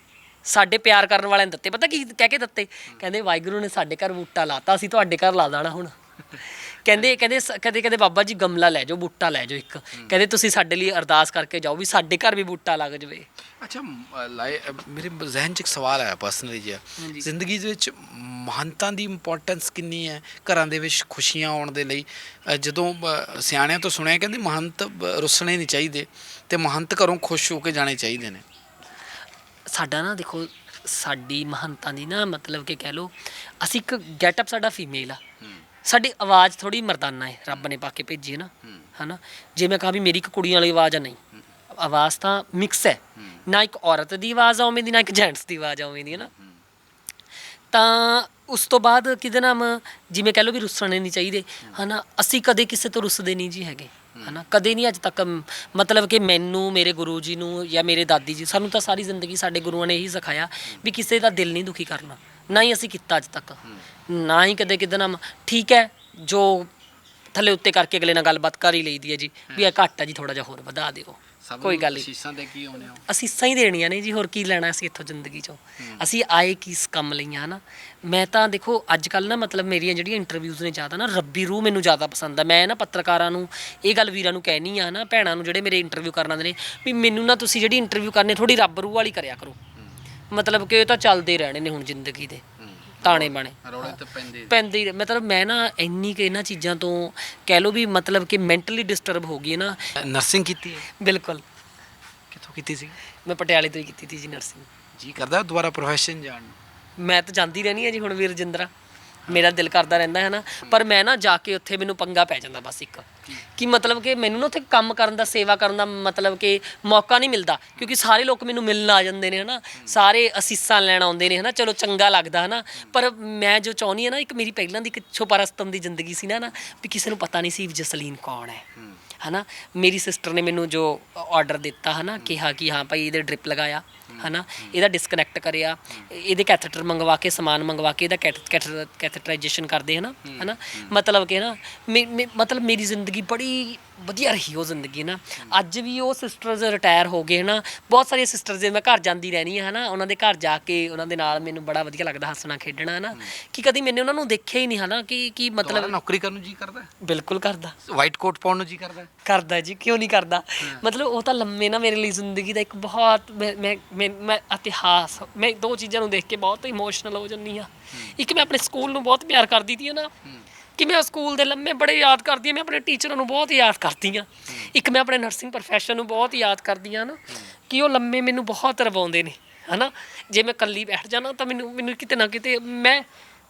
ਸਾਡੇ ਪਿਆਰ ਕਰਨ ਵਾਲਿਆਂ ਨੇ ਦਿੱਤੇ। ਪਤਾ ਕੀ ਕਹਿ ਕੇ ਦਿੱਤੇ? ਕਹਿੰਦੇ ਵਾਹਿਗੁਰੂ ਨੇ ਸਾਡੇ ਘਰ ਬੂਟਾ ਲਾਤਾ, ਅਸੀਂ ਤੁਹਾਡੇ ਘਰ ਲਾ ਦੇਣਾ ਹੁਣ। ਕਹਿੰਦੇ ਕਹਿੰਦੇ ਸ- ਕਦੇ ਕਦੇ ਬਾਬਾ ਜੀ ਗਮਲਾ ਲੈ ਜਾਓ ਬੂਟਾ ਲੈ ਜਾਓ ਇੱਕ। ਕਹਿੰਦੇ ਤੁਸੀਂ ਸਾਡੇ ਲਈ ਅਰਦਾਸ ਕਰਕੇ ਜਾਓ ਵੀ ਸਾਡੇ ਘਰ ਵੀ ਬੂਟਾ ਲੱਗ ਜਾਵੇ। ਅੱਛਾ ਮ- ਅ, ਲਾਏ ਅ, ਮੇਰੇ ਜ਼ਿਹਨ 'ਚ ਇੱਕ ਸਵਾਲ ਆਇਆ ਪਰਸਨਲੀ ਜਿਹਾ। ਹਾਂਜੀ। ਜ਼ਿੰਦਗੀ ਦੇ ਵਿੱਚ ਮਹੰਤਾਂ ਦੀ ਇੰਪੋਰਟੈਂਸ ਕਿੰਨੀ ਹੈ ਘਰਾਂ ਦੇ ਵਿੱਚ ਖੁਸ਼ੀਆਂ ਆਉਣ ਦੇ ਲਈ? ਅ, ਜਦੋਂ ਅ, ਸਿਆਣਿਆਂ ਤੋਂ ਸੁਣਿਆ ਕਹਿੰਦੇ ਮਹੰਤ ਬ- ਰੁੱਸਣੇ ਨਹੀਂ ਚਾਹੀਦੇ ਤੇ ਮਹੰਤ ਘਰੋਂ ਖੁਸ਼ ਹੋ ਕੇ ਜਾਣੇ ਚਾਹੀਦੇ ਨੇ। ਸਾਡਾ ਨਾ ਦੇਖੋ ਸਾਡੀ ਮਹੰਤਾਂ ਦੀ ਨਾ ਮਤਲਬ ਕਿ ਕਹਿ ਲਓ ਅਸੀਂ ਇੱਕ ਗੈਟਅਪ ਸਾਡਾ ਫੀਮੇਲ ਆ। ਸਾਡੀ ਆਵਾਜ਼ ਥੋੜੀ ਮਰਦਾਨਾ ਹੈ ਰੱਬ ਨੇ ਪਾ ਕੇ ਭੇਜੀ ਹੈ ਨਾ ਹਨਾ? ਜੇ ਮੈਂ ਕਹਾਂ ਵੀ ਮੇਰੀ ਇੱਕ ਕੁੜੀਆਂ ਵਾਲੀ ਆਵਾਜ਼ ਆ ਨਹੀਂ। ਆਵਾਜ਼ ਤਾਂ ਮਿਕਸ ਹੈ। ਨਾ ਇੱਕ ਔਰਤ ਦੀ ਆਵਾਜ਼ ਆਉਂਦੀ ਦੀ ਨਾ ਇੱਕ ਜੈਂਟਸ ਦੀ ਆਵਾਜ਼ ਆਉਂਦੀ ਦੀ ਹੈ ਨਾ। ਤਾਂ ਉਸ ਤੋਂ ਬਾਅਦ ਕਿਹਦੇ ਨਾਮ ਜਿਵੇਂ ਕਹਿ ਲਓ ਵੀ ਰੁੱਸਣੇ ਨਹੀਂ ਚਾਹੀਦੇ ਹਨਾ? ਅਸੀਂ ਕਦੇ ਕਿਸੇ ਤੋਂ ਰੁੱਸਦੇ ਨਹੀਂ ਜੀ ਹੈਗੇ ਹਨਾ? ਕਦੇ ਨਹੀਂ ਅੱਜ ਤੱਕ ਮਤਲਬ ਕਿ ਮੈਨੂੰ ਮੇਰੇ ਗੁਰੂ ਜੀ ਨੂੰ ਜਾਂ ਮੇਰੇ ਦਾਦੀ ਜੀ ਸਾਨੂੰ ਤਾਂ ਸਾਰੀ ਜ਼ਿੰਦਗੀ ਸਾਡੇ ਗੁਰੂਆਂ ਨੇ ਇਹੀ ਸਿਖਾਇਆ ਵੀ ਕਿਸੇ ਦਾ ਦਿਲ ਨਹੀਂ ਦੁਖੀ ਕਰਨਾ। ਨਾ ਹੀ ਅਸੀਂ ਕੀਤਾ ਅੱਜ ਤੱਕ। ਨਾ ਹੀ ਕਦੇ ਕਿਹਦੇ ਨਾਮ ਠੀਕ ਹੈ ਜੋ ਥੱਲੇ ਉੱਤੇ ਕਰਕੇ ਅਗਲੇ ਨਾਲ ਗੱਲਬਾਤ ਕਰ ਹੀ ਲਈਦੀ ਹੈ ਜੀ ਵੀ ਇਹ ਘੱਟ ਹੈ ਜੀ ਥੋੜਾ ਜਿਹਾ ਹੋਰ ਵਧਾ ਦਿਓ। ਕੋਈ ਗੱਲ ਨਹੀਂ। ਸ਼ੀਸ਼ਾਂ ਦੇ ਕੀ ਆਉਣੇ ਹੋ ਅਸੀਸਾਂ ਹੀ ਦੇਣੀਆਂ ਨੇ ਜੀ ਹੋਰ ਕੀ ਲੈਣਾ ਅਸੀਂ ਇੱਥੋਂ ਜ਼ਿੰਦਗੀ ਚੋਂ। ਅਸੀਂ ਆਏ ਕਿਸ ਕੰਮ ਲਈ ਆ ਨਾ ਮੈਂ ਤਾਂ ਦੇਖੋ ਅੱਜ ਕੱਲ ਨਾ ਮਤਲਬ ਮੇਰੀਆਂ ਜਿਹੜੀਆਂ ਇੰਟਰਵਿਊਜ਼ ਨੇ ਜ਼ਿਆਦਾ ਨਾ ਰੱਬੀ ਰੂਹ ਮੈਨੂੰ ਜ਼ਿਆਦਾ ਪਸੰਦ ਆ। ਮੈਂ ਨਾ ਪੱਤਰਕਾਰਾਂ ਨੂੰ ਇਹ ਗੱਲ ਵੀਰਾਂ ਨੂੰ ਕਹਿਣੀ ਆ ਨਾ ਭੈਣਾਂ ਨੂੰ ਜਿਹੜੇ ਮੇਰੇ ਇੰਟਰਵਿਊ ਕਰਨ ਆਉਂਦੇ ਨੇ ਵੀ ਮੈਨੂੰ ਨਾ ਤੁਸੀਂ ਜਿਹੜੀ ਇੰਟਰਵਿਊ ਕਰਨੀ ਥੋੜੀ ਰੱਬ ਰੂਹ ਵਾਲੀ ਕਰਿਆ ਕਰੋ। ਮਤਲਬ ਕਿ ਇਹ ਤਾਂ ਚੱਲਦੇ ਰਹਿਣੇ ਨੇ ਹੁਣ ਜ਼ਿੰਦਗੀ ਦੇ ਤਾਣੇ ਬਾਣੇ। ਤੇ ਪੈਂਦੇ। ਮਤਲਬ ਮੈਂ ਨਾ ਇੰਨੀ ਕਿ ਇਹਨਾਂ ਚੀਜ਼ਾਂ ਤੋਂ ਕਹਿ ਲਓ ਵੀ ਮਤਲਬ ਕਿ ਮੈਂਟਲੀ ਡਿਸਟਰਬ ਹੋ ਗਈ ਨਾ। ਨਰਸਿੰਗ ਕੀਤੀ ਹੈ? ਬਿਲਕੁਲ। ਕਿੱਥੋਂ ਕੀਤੀ ਸੀ? ਮੈਂ ਪਟਿਆਲੇ ਤੋਂ ਹੀ ਕੀਤੀ ਸੀ ਜੀ ਨਰਸਿੰਗ। ਜੀ ਕਰਦਾ ਦੁਬਾਰਾ ਪ੍ਰੋਫੈਸ਼ਨ ਜਾਣ ਮੈਂ ਤਾਂ ਜਾਂਦੀ ਰਹਿਣੀ ਹੈ ਜੀ ਹੁਣ ਵੀਰ ਜਿੰਦਰਾ ਮੇਰਾ ਦਿਲ ਕਰਦਾ ਰਹਿੰਦਾ ਹੈ ਨਾ। ਪਰ ਮੈਂ ਨਾ ਜਾ ਕੇ ਉੱਥੇ ਮੈਨੂੰ ਪੰਗਾ ਪੈ ਜਾਂਦਾ ਬਸ ਇੱਕ। ਕਿ ਮਤਲਬ ਕਿ ਮੈਨੂੰ ਨਾ ਉੱਥੇ ਕੰਮ ਕਰਨ ਦਾ, ਸੇਵਾ ਕਰਨ ਦਾ ਮਤਲਬ ਕਿ ਮੌਕਾ ਨਹੀਂ ਮਿਲਦਾ। ਕਿਉਂਕਿ ਸਾਰੇ ਲੋਕ ਮੈਨੂੰ ਮਿਲਣ ਆ ਜਾਂਦੇ ਨੇ, ਹਨਾ। ਸਾਰੇ ਅਸੀਸਾਂ ਲੈਣ ਆਉਂਦੇ ਨੇ, ਹਨਾ। ਚਲੋ ਚੰਗਾ ਲੱਗਦਾ, ਹਨਾ। ਪਰ ਮੈਂ ਜੋ ਚਾਹੁੰਦੀ ਹਾਂ ਨਾ, ਇੱਕ ਮੇਰੀ ਪਹਿਲਾਂ ਦੀ ਇੱਕ ਛੋਪਰਸਤਮ ਦੀ ਜ਼ਿੰਦਗੀ ਸੀ ਨਾ ਨਾ ਵੀ ਕਿਸੇ ਨੂੰ ਪਤਾ ਨਹੀਂ ਸੀ ਜਸਲੀਨ ਕੌਣ ਹੈ, ਹਨਾ। ਮੇਰੀ ਸਿਸਟਰ ਨੇ ਮੈਨੂੰ ਜੋ ਆਰਡਰ ਦਿੱਤਾ, ਹਨਾ, ਕਿਹਾ ਕਿ ਹਾਂ, ਭਾਈ ਇਹਦੇ ਡ੍ਰਿਪ ਲਗਾਇਆ। ਹਨਾ? ਇਹਦਾ ਡਿਸਕਨੈਕਟ ਕਰਿਆ। ਇਹਦੇ ਕੈਥੇਟਰ ਮੰਗਵਾ ਕੇ ਸਮਾਨ ਮੰਗਵਾ ਕੇ ਇਹਦਾ ਕੈਥੇਟਰਾਈਜੇਸ਼ਨ ਕਰਦੇ ਹਨਾ? ਹਨਾ? ਮਤਲਬ ਕਿ ਨਾ ਮਤਲਬ ਮੇਰੀ ਜ਼ਿੰਦਗੀ ਬੜੀ ਵਧੀਆ ਰਹੀ ਉਹ ਜ਼ਿੰਦਗੀ ਨਾ ਅੱਜ ਵੀ ਉਹ ਸਿਸਟਰਸ ਰਿਟਾਇਰ ਹੋ ਗਏ ਹਨਾ? ਬਹੁਤ ਸਾਰੀਆਂ ਸਿਸਟਰਸ ਦੇ ਮੈਂ ਘਰ ਜਾਂਦੀ ਰਹਿਣੀ ਆ ਹਨਾ? ਉਹਨਾਂ ਦੇ ਘਰ ਜਾ ਕੇ ਉਹਨਾਂ ਦੇ ਨਾਲ ਮੈਨੂੰ ਬੜਾ ਵਧੀਆ ਲੱਗਦਾ ਹੱਸਣਾ ਖੇਡਣਾ ਹਨਾ? ਕਿ ਕਦੀ ਮੈंने ਉਹਨਾਂ ਨੂੰ ਦੇਖਿਆ ਹੀ ਨਹੀਂ ਹਨਾ? ਕਿ ਕੀ ਮਤਲਬ ਨੌਕਰੀ ਕਰਨ ਨੂੰ ਜੀ ਕਰਦਾ? ਬਿਲਕੁਲ ਕਰਦਾ। ਵਾਈਟ ਕੋਟ ਪਾਉਣ ਨੂੰ ਜੀ ਕਰਦਾ? ਕਰਦਾ ਜੀ ਕਿਉਂ ਨਹੀਂ ਕਰਦਾ? ਮਤਲਬ ਉਹ ਤਾਂ ਲੰਮੇ ਨਾ ਮੇਰੇ ਲਈ ਜ਼ਿੰਦਗੀ ਦਾ ਇੱਕ ਬਹੁਤ ਮੈਂ ਮੈਂ ਮੈਂ- ਇਤਿਹਾਸ ਮੈਂ ਦੋ ਚੀਜ਼ਾਂ ਨੂੰ ਦੇਖ ਕੇ ਬਹੁਤ ਇਮੋਸ਼ਨਲ ਹੋ ਜੰਨੀ ਆ ਇੱਕ ਮੈਂ ਆਪਣੇ ਸਕੂਲ ਨੂੰ ਬਹੁਤ ਪਿਆਰ ਕਰਦੀ ਸੀ ਨਾ। ਕਿ ਮੈਂ ਸਕੂਲ ਦੇ ਲੰਮੇ ਬੜੇ ਯਾਦ ਕਰਦੀ ਹਾਂ ਮੈਂ ਆਪਣੇ ਟੀਚਰਾਂ ਨੂੰ ਬਹੁਤ ਯਾਦ ਕਰਦੀ ਹਾਂ। ਇੱਕ ਮੈਂ ਆਪਣੇ ਨਰਸਿੰਗ profession ਨੂੰ ਬਹੁਤ ਯਾਦ ਕਰਦੀ ਹਾਂ ਨਾ ਕਿ ਉਹ ਲੰਮੇ ਮੈਨੂੰ ਬਹੁਤ ਰਵਾਉਂਦੇ ਨੇ ਹਨਾ। ਜੇ ਮੈਂ ਇਕੱਲੀ ਬੈਠ ਜਾਣਾ ਤਾਂ ਮੈਨੂੰ ਮੈਨੂੰ ਕਿਤੇ ਨਾ ਕਿਤੇ ਮੈਂ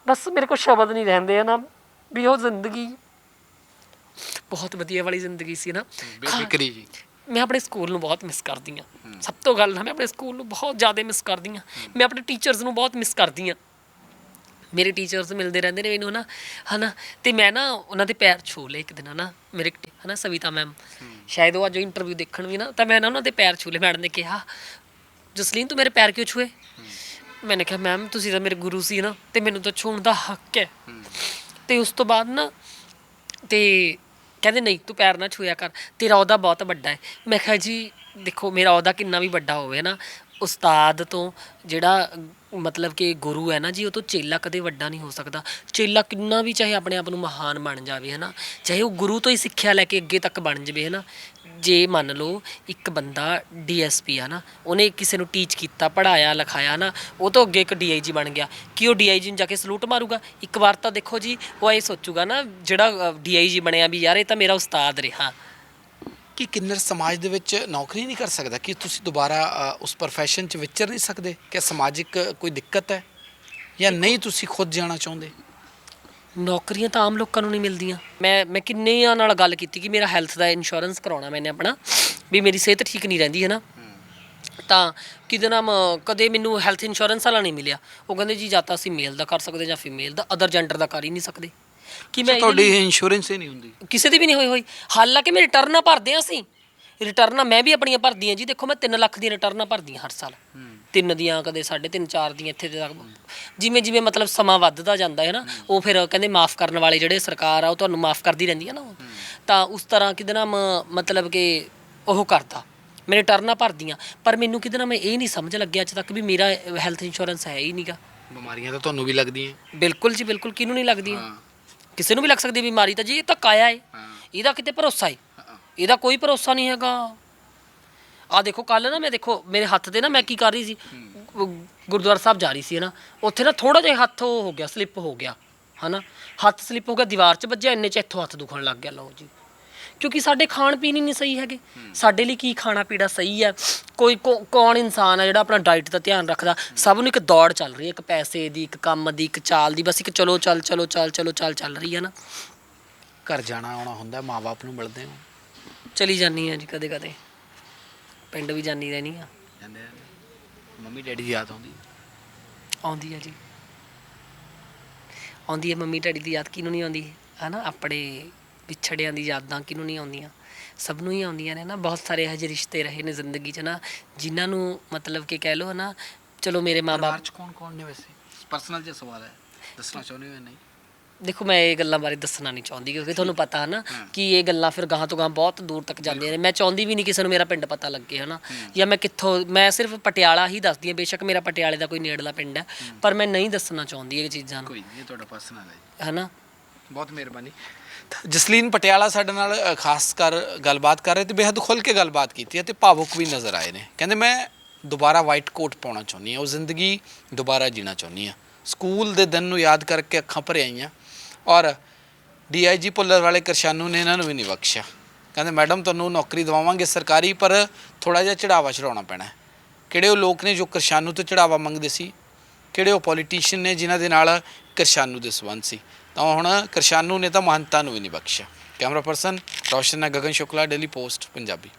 ਬਸ ਮੇਰੇ ਕੋਲ ਸ਼ਬਦ ਨਹੀਂ ਰਹਿੰਦੇ ਹਨਾ ਵੀ ਉਹ ਜ਼ਿੰਦਗੀ ਬਹੁਤ ਵਧੀਆ ਵਾਲੀ ਜ਼ਿੰਦਗੀ ਸੀ ਨਾ। ਬੇਫਿਕਰੀ ਜੀ। ਮੈਂ ਆਪਣੇ ਸਕੂਲ ਨੂੰ ਬਹੁਤ ਮਿਸ ਕਰਦੀ ਹਾਂ। ਸਭ ਤੋਂ ਗੱਲ ਨਾ ਮੈਂ ਆਪਣੇ ਸਕੂਲ ਨੂੰ ਬਹੁਤ ਜ਼ਿਆਦਾ ਮਿਸ ਕਰਦੀ ਹਾਂ। ਮੈਂ ਆਪਣੇ ਟੀਚਰਸ ਨੂੰ ਬਹੁਤ ਮਿਸ ਕਰਦੀ ਹਾਂ। ਮੇਰੇ ਟੀਚਰਸ ਮਿਲਦੇ ਰਹਿੰਦੇ ਨੇ ਮੈਨੂੰ ਹਨਾ ਹਨਾ ਤੇ ਮੈਂ ਨਾ ਉਹਨਾਂ ਦੇ ਪੈਰ ਛੂ ਲਏ ਇੱਕ ਦਿਨ ਹਨਾ ਮੇਰੇ ਹਨਾ ਸਵਿਤਾ ਮੈਮ। ਸ਼ਾਇਦ ਉਹ ਅੱਜ ਇੰਟਰਵਿਊ ਦੇਖਣ ਵੀ ਨਾ ਤਾਂ ਮੈਂ ਨਾ ਉਹਨਾਂ ਦੇ ਪੈਰ ਛੂ ਲਏ। ਮੈਡਮ ਨੇ ਕਿਹਾ ਜਸਲੀਨ ਤੂੰ ਮੇਰੇ ਪੈਰ ਕਿਉਂ ਛੂਏ ਮੈंने ਕਿਹਾ ਮੈਮ ਤੁਸੀਂ ਤਾਂ ਮੇਰੇ ਗੁਰੂ ਸੀ ਨਾ ਤੇ ਮੈਨੂੰ ਤਾਂ ਛੂਣ ਦਾ ਹੱਕ ਹੈ। ਤੇ ਉਸ ਤੋਂ ਬਾਅਦ ਨਾ ਤੇ ਕਹਿੰਦੇ ਨਹੀਂ, ਤੂੰ ਪੈਰ ਨਾ ਛੂਇਆ ਕਰ, ਤੇਰਾ ਉਹਦਾ ਬਹੁਤ ਵੱਡਾ ਹੈ। ਮੈਂ ਕਿਹਾ ਜੀ, ਦੇਖੋ, ਮੇਰਾ ਉਹਦਾ ਕਿੰਨਾ ਵੀ ਵੱਡਾ ਹੋਵੇ ਨਾ ਉਸਤਾਦ ਤੋਂ ਜਿਹੜਾ, ਮਤਲਬ ਕਿ ਗੁਰੂ ਹੈ ਨਾ ਜੀ, ਉਹ ਤੋਂ ਚੇਲਾ ਕਦੇ ਵੱਡਾ ਨਹੀਂ ਹੋ ਸਕਦਾ। ਚੇਲਾ ਕਿੰਨਾ ਵੀ ਚਾਹੇ ਆਪਣੇ ਆਪ ਨੂੰ ਮਹਾਨ ਬਣ ਜਾਵੇ ਹੈ ਨਾ ਚਾਹੇ ਉਹ ਗੁਰੂ ਤੋਂ ਹੀ ਸਿੱਖਿਆ ਲੈ ਕੇ ਅੱਗੇ ਤੱਕ ਬਣ ਜਾਵੇ ਹੈ ਨਾ ਜੇ ਮੰਨ ਲਓ ਇੱਕ ਬੰਦਾ ਡੀਐਸਪੀ ਆ ਨਾ ਉਹਨੇ ਕਿਸੇ ਨੂੰ ਟੀਚ ਕੀਤਾ ਪੜਾਇਆ ਲਿਖਾਇਆ ਨਾ ਉਹ ਤੋਂ ਅੱਗੇ ਇੱਕ ਡੀਆਈਜੀ ਬਣ ਗਿਆ। ਕੀ ਉਹ ਡੀਆਈਜੀ ਨੂੰ ਜਾ ਕੇ ਸਲੂਟ ਮਾਰੂਗਾ? ਇੱਕ ਵਾਰ ਤਾਂ ਦੇਖੋ ਜੀ, ਉਹ ਇਹ ਸੋਚੂਗਾ ਨਾ, ਜਿਹੜਾ ਡੀਆਈਜੀ ਬਣਿਆ ਵੀ ਯਾਰ, ਇਹ ਤਾਂ ਮੇਰਾ ਉਸਤਾਦ ਰਿਹਾ। ਕਿ ਕਿੰਨਰ ਸਮਾਜ ਦੇ ਵਿੱਚ ਨੌਕਰੀ ਨਹੀਂ ਕਰ ਸਕਦਾ? ਕਿ ਤੁਸੀਂ ਦੁਬਾਰਾ ਉਸ profession 'ਚ ਵਿਚਰ ਨਹੀਂ ਸਕਦੇ? ਕਿ ਸਮਾਜਿਕ ਕੋਈ ਦਿੱਕਤ ਹੈ? ਜਾਂ ਨਹੀਂ ਤੁਸੀਂ ਖੁਦ ਜਾਣਾ ਚਾਹੁੰਦੇ? ਨੌਕਰੀਆਂ ਤਾਂ ਆਮ ਲੋਕਾਂ ਨੂੰ ਨਹੀਂ ਮਿਲਦੀਆਂ। ਮੈਂ ਮੈਂ ਕਿੰਨਿਆਂ ਨਾਲ ਗੱਲ ਕੀਤੀ ਕਿ ਮੇਰਾ ਹੈਲਥ ਦਾ ਇੰਸ਼ੋਰੈਂਸ ਕਰਾਉਣਾ ਮੈਨੇ ਆਪਣਾ, ਵੀ ਮੇਰੀ ਸਿਹਤ ਠੀਕ ਨਹੀਂ ਰਹਿੰਦੀ ਹੈ ਨਾ ਤਾਂ ਕਿਤੇ ਨਾਮ ਕਦੇ ਮੈਨੂੰ ਹੈਲਥ ਇੰਸ਼ੋਰੈਂਸ ਵਾਲਾ ਨਹੀਂ ਮਿਲਿਆ। ਉਹ ਕਹਿੰਦੇ ਜੀ ਜਾਂ ਤਾਂ ਅਸੀਂ ਮੇਲ ਦਾ ਕਰ ਸਕਦੇ ਜਾਂ ਫੀਮੇਲ ਦਾ ਅਦਰ ਜੈਂਡਰ ਦਾ ਕਰ ਹੀ ਨਹੀਂ ਸਕਦੇ। ਕਿ ਮੈਂ ਤੁਹਾਡੀ ਇੰਸ਼ੋਰੈਂਸ ਹੀ ਨਹੀਂ ਹੁੰਦੀ। ਕਿਸੇ ਦੀ ਵੀ ਨਹੀਂ ਹੋਈ। ਹੋਈ ਹਾਲਾਂਕਿ ਮੈਂ ਰਿਟਰਨਾਂ ਭਰਦੇ ਆ ਅਸੀਂ। ਰਿਟਰਨਾਂ ਮੈਂ ਵੀ ਆਪਣੀਆਂ ਭਰਦੀ ਹਾਂ ਜੀ। ਦੇਖੋ ਮੈਂ 3 ਲੱਖ ਦੀਆਂ ਰਿਟਰਨਾਂ ਭਰਦੀ ਹਾਂ ਹਰ ਸਾਲ। ਤਿੰਨ ਦੀਆਂ ਕਦੇ 3.5 4 ਦੀਆਂ ਇੱਥੇ ਤੱਕ। ਜਿਵੇਂ ਜਿਵੇਂ ਮਤਲਬ ਸਮਾਂ ਵੱਧਦਾ ਜਾਂਦਾ ਹੈ ਨਾ ਉਹ ਫਿਰ ਕਹਿੰਦੇ ਮਾਫ ਕਰਨ ਵਾਲੇ ਜਿਹੜੇ ਸਰਕਾਰ ਆ ਉਹ ਤੁਹਾਨੂੰ ਮਾਫ ਕਰਦੀ ਰਹਿੰਦੀ ਹੈ ਨਾ ਉਹ। ਤਾਂ ਉਸ ਤਰ੍ਹਾਂ ਕਿਹਦੇ ਨਾਮ ਮਤਲਬ ਕਿ ਉਹ ਕਰਦਾ। ਮੈਂ ਰਿਟਰਨਾਂ ਭਰਦੀਆਂ। ਪਰ ਮੈਨੂੰ ਕਿਹਦੇ ਨਾਮ ਇਹ ਨਹੀਂ ਸਮਝ ਲੱਗਿਆ ਅੱਜ ਤੱਕ ਵੀ ਮੇਰਾ ਹੈਲਥ ਇੰਸ਼ੋਰੈਂਸ ਹੈ ਹੀ ਨਹੀਂਗਾ ਬਿਮਾਰੀਆਂ ਤਾਂ ਤੁਹਾਨੂੰ ਵੀ ਲੱਗਦੀਆਂ। ਬਿਲਕੁਲ ਜੀ ਬਿਲਕੁਲ। ਕਿਹਨੂੰ ਨਹੀਂ ਲੱਗਦੀਆਂ? ਕਿਸੇ ਨੂੰ ਵੀ ਲੱਗ ਸਕਦੀ ਹੈ ਬਿਮਾਰੀ ਤਾਂ ਜੀ ਇਹ ਤਾਂ ਕਾਇਆ ਹੈ। ਇਹਦਾ ਕਿਤੇ ਭਰੋਸਾ ਹੈ ਇਹਦਾ ਕੋਈ ਭਰੋਸਾ ਨਹੀਂ ਹੈਗਾ। ਆ ਦੇਖੋ ਕੱਲ ਨਾ ਮੈਂ ਦੇਖੋ ਮੇਰੇ ਹੱਥ ਤੇ ਨਾ ਮੈਂ ਕੀ ਕਰ ਰਹੀ ਸੀ? ਗੁਰਦੁਆਰਾ ਸਾਹਿਬ ਜਾ ਰਹੀ ਸੀ ਨਾ? ਉੱਥੇ ਨਾ ਥੋੜਾ ਜਿਹਾ ਹੱਥ ਉਹ ਹੋ ਗਿਆ ਸਲਿੱਪ ਹੋ ਗਿਆ ਹਨਾ ਹੱਥ ਸਲਿੱਪ ਹੋ ਗਿਆ ਦੀਵਾਰ 'ਚ ਵੱਜਿਆ ਇੰਨੇ 'ਚ ਇੱਥੋਂ ਹੱਥ ਦੁਖਣ ਲੱਗ ਗਿਆ ਲਓ ਜੀ। ਕਿਉਂਕਿ ਸਾਡੇ ਖਾਣ ਪੀਣ ਹੀ ਨਹੀਂ ਸਹੀ ਹੈਗੇ। ਸਾਡੇ ਲਈ ਕੀ ਖਾਣਾ ਪੀਣਾ ਸਹੀ ਹੈ? ਕੋਈ ਕੌ- ਕੌਣ ਇਨਸਾਨ ਹੈ ਜਿਹੜਾ ਆਪਣਾ ਡਾਈਟ ਦਾ ਧਿਆਨ ਰੱਖਦਾ? ਸਭ ਨੂੰ ਇੱਕ ਦੌੜ ਚੱਲ ਰਹੀ ਹੈ ਇੱਕ ਪੈਸੇ ਦੀ ਇੱਕ ਕੰਮ ਦੀ ਇੱਕ ਚਾਲ ਦੀ ਬਸ ਇੱਕ ਚਲੋ ਚੱਲ ਚਲੋ ਚੱਲ ਚਲੋ ਚੱਲ ਚੱਲ ਰਹੀ ਹੈ ਨਾ। ਘਰ ਜਾਣਾ ਆਉਣਾ ਹੁੰਦਾ ਮਾਪੇ ਨੂੰ ਮਿਲਦੇ ਹੋ? ਚਲੀ ਜਾਨੀ ਆ ਜੀ ਕਦੇ ਕਦੇ। ਪਿੰਡ ਵੀ ਜਾਨੀ ਰਹਿਣੀ ਆ। ਜਾਂਦੇ ਮੰਮੀ ਡੈਡੀ ਦੀ ਯਾਦ ਆਉਂਦੀ? ਆਉਂਦੀ ਆ ਜੀ। ਆਉਂਦੀ ਹੈ ਮੰਮੀ ਡੈਡੀ ਦੀ ਯਾਦ ਕਿਹਨੂੰ ਨਹੀਂ ਆਉਂਦੀ? ਹਨਾ ਆਪਣੇ ਵਿਛੜਿਆਂ ਦੀ ਯਾਦਾਂ ਕਿਹਨੂੰ ਨਹੀਂ ਆਉਂਦੀਆਂ? ਸਭ ਨੂੰ ਹੀ ਆਉਂਦੀਆਂ ਨੇ ਨਾ ਬਹੁਤ ਸਾਰੇ ਇਹੋ ਜਿਹੇ ਰਿਸ਼ਤੇ ਰਹੇ ਨੇ ਜ਼ਿੰਦਗੀ 'ਚ ਨਾ ਜਿਨ੍ਹਾਂ ਨੂੰ ਮਤਲਬ ਕਿ ਕਹਿ ਲਓ ਨਾ ਚਲੋ ਮੇਰੇ ਮਾਪੇ 'ਚ ਕੌਣ ਕੌਣ ਨੇ ਵੈਸੇ? ਪਰਸਨਲ ਜਿਹਾ ਸਵਾਲ ਹੈ ਦੱਸਣਾ ਚਾਹੁੰਦੇ ਹੋ ਨਹੀਂ? ਦੇਖੋ ਮੈਂ ਇਹ ਗੱਲਾਂ ਬਾਰੇ ਦੱਸਣਾ ਨਹੀਂ ਚਾਹੁੰਦੀ ਕਿਉਂਕਿ ਤੁਹਾਨੂੰ ਪਤਾ ਹੈ ਨਾ ਕਿ ਇਹ ਗੱਲਾਂ ਫਿਰ ਗਾਹਾਂ ਤੋਂ ਗਾਹਾਂ ਬਹੁਤ ਦੂਰ ਤੱਕ ਜਾਂਦੀਆਂ ਨੇ। ਮੈਂ ਚਾਹੁੰਦੀ ਵੀ ਨਹੀਂ ਕਿਸੇ ਨੂੰ ਮੇਰਾ ਪਿੰਡ ਪਤਾ ਲੱਗੇ ਹਨਾ? ਜਾਂ ਮੈਂ ਕਿੱਥੋਂ ਮੈਂ ਸਿਰਫ ਪਟਿਆਲਾ ਹੀ ਦੱਸਦੀ ਹਾਂ ਬੇਸ਼ੱਕ ਮੇਰਾ ਪਟਿਆਲੇ ਦਾ ਕੋਈ ਨੇੜਲਾ ਪਿੰਡ ਹੈ ਪਰ ਮੈਂ ਨਹੀਂ ਦੱਸਣਾ ਚਾਹੁੰਦੀ ਇਹ ਚੀਜ਼ਾਂ ਨੂੰ। ਕੋਈ ਨਹੀਂ ਤੁਹਾਡਾ ਪਰਸਨਲ ਹੈ ਹਨਾ? ਬਹੁਤ ਮਿਹਰਬਾਨੀ। ਜਸਲੀਨ ਪਟਿਆਲਾ ਸਾਡੇ ਨਾਲ ਅ, ਖਾਸ ਕਰ ਗੱਲਬਾਤ ਕਰ ਰਹੇ ਤੇ ਬੇਹੱਦ ਖੁੱਲ ਕੇ ਗੱਲਬਾਤ ਕੀਤੀ ਹੈ ਤੇ ਭਾਵੁਕ ਵੀ ਨਜ਼ਰ ਆਏ ਨੇ। ਕਹਿੰਦੇ ਮੈਂ ਦੁਬਾਰਾ ਵਾਈਟ ਕੋਟ ਪਾਉਣਾ ਚਾਹੁੰਦੀ ਹਾਂ ਉਹ ਜ਼ਿੰਦਗੀ ਦੁਬਾਰਾ ਜੀਣਾ ਚਾਹੁੰਦੀ ਹਾਂ। ਸਕੂਲ ਦੇ ਦਿਨ ਨੂੰ ਯਾਦ ਕਰਕੇ ਅੱਖਾਂ ਭਰ ਆਈਆਂ ਔਰ ਡੀਆਈਜੀ ਪੁੱਲਰ ਵਾਲੇ ਕਰਸ਼ਾਨੂ ਨੇ ਇਹਨਾਂ ਨੂੰ ਵੀ ਨਹੀਂ ਬਖਸ਼ਿਆ। ਕਹਿੰਦੇ ਮੈਡਮ ਤੁਹਾਨੂੰ ਨੌਕਰੀ ਦਿਵਾਵਾਂਗੇ ਸਰਕਾਰੀ ਪਰ ਥੋੜਾ ਜਿਹਾ ਚੜਾਵਾ ਚੜਾਉਣਾ ਪੈਣਾ ਹੈ। ਕਿਹੜੇ ਉਹ ਲੋਕ ਨੇ ਜੋ ਕਰਸ਼ਾਨੂ ਤੋਂ ਚੜਾਵਾ ਮੰਗਦੇ ਸੀ? ਕਿਹੜੇ ਉਹ ਪੋਲੀਟੀਸ਼ੀਅਨ ਨੇ ਜਿਨ੍ਹਾਂ ਦੇ ਨਾਲ ਕਰਸ਼ਾਨੂ ਦੇ ਸੰਬੰਧ ਸੀ? ਤਾਂ ਹੁਣ ਕਰਸ਼ਾਨੂ ਨੇ ਤਾਂ ਮਹੰਤਾਂ ਨੂੰ ਵੀ ਨਹੀਂ ਬਖਸ਼ਿਆ। ਕੈਮਰਾ ਪਰਸਨ ਰੌਸ਼ਨ ਨਾਲ ਗਗਨ ਸ਼ੁਕਲਾ ਡੇਲੀ ਪੋਸਟ ਪੰਜਾਬੀ।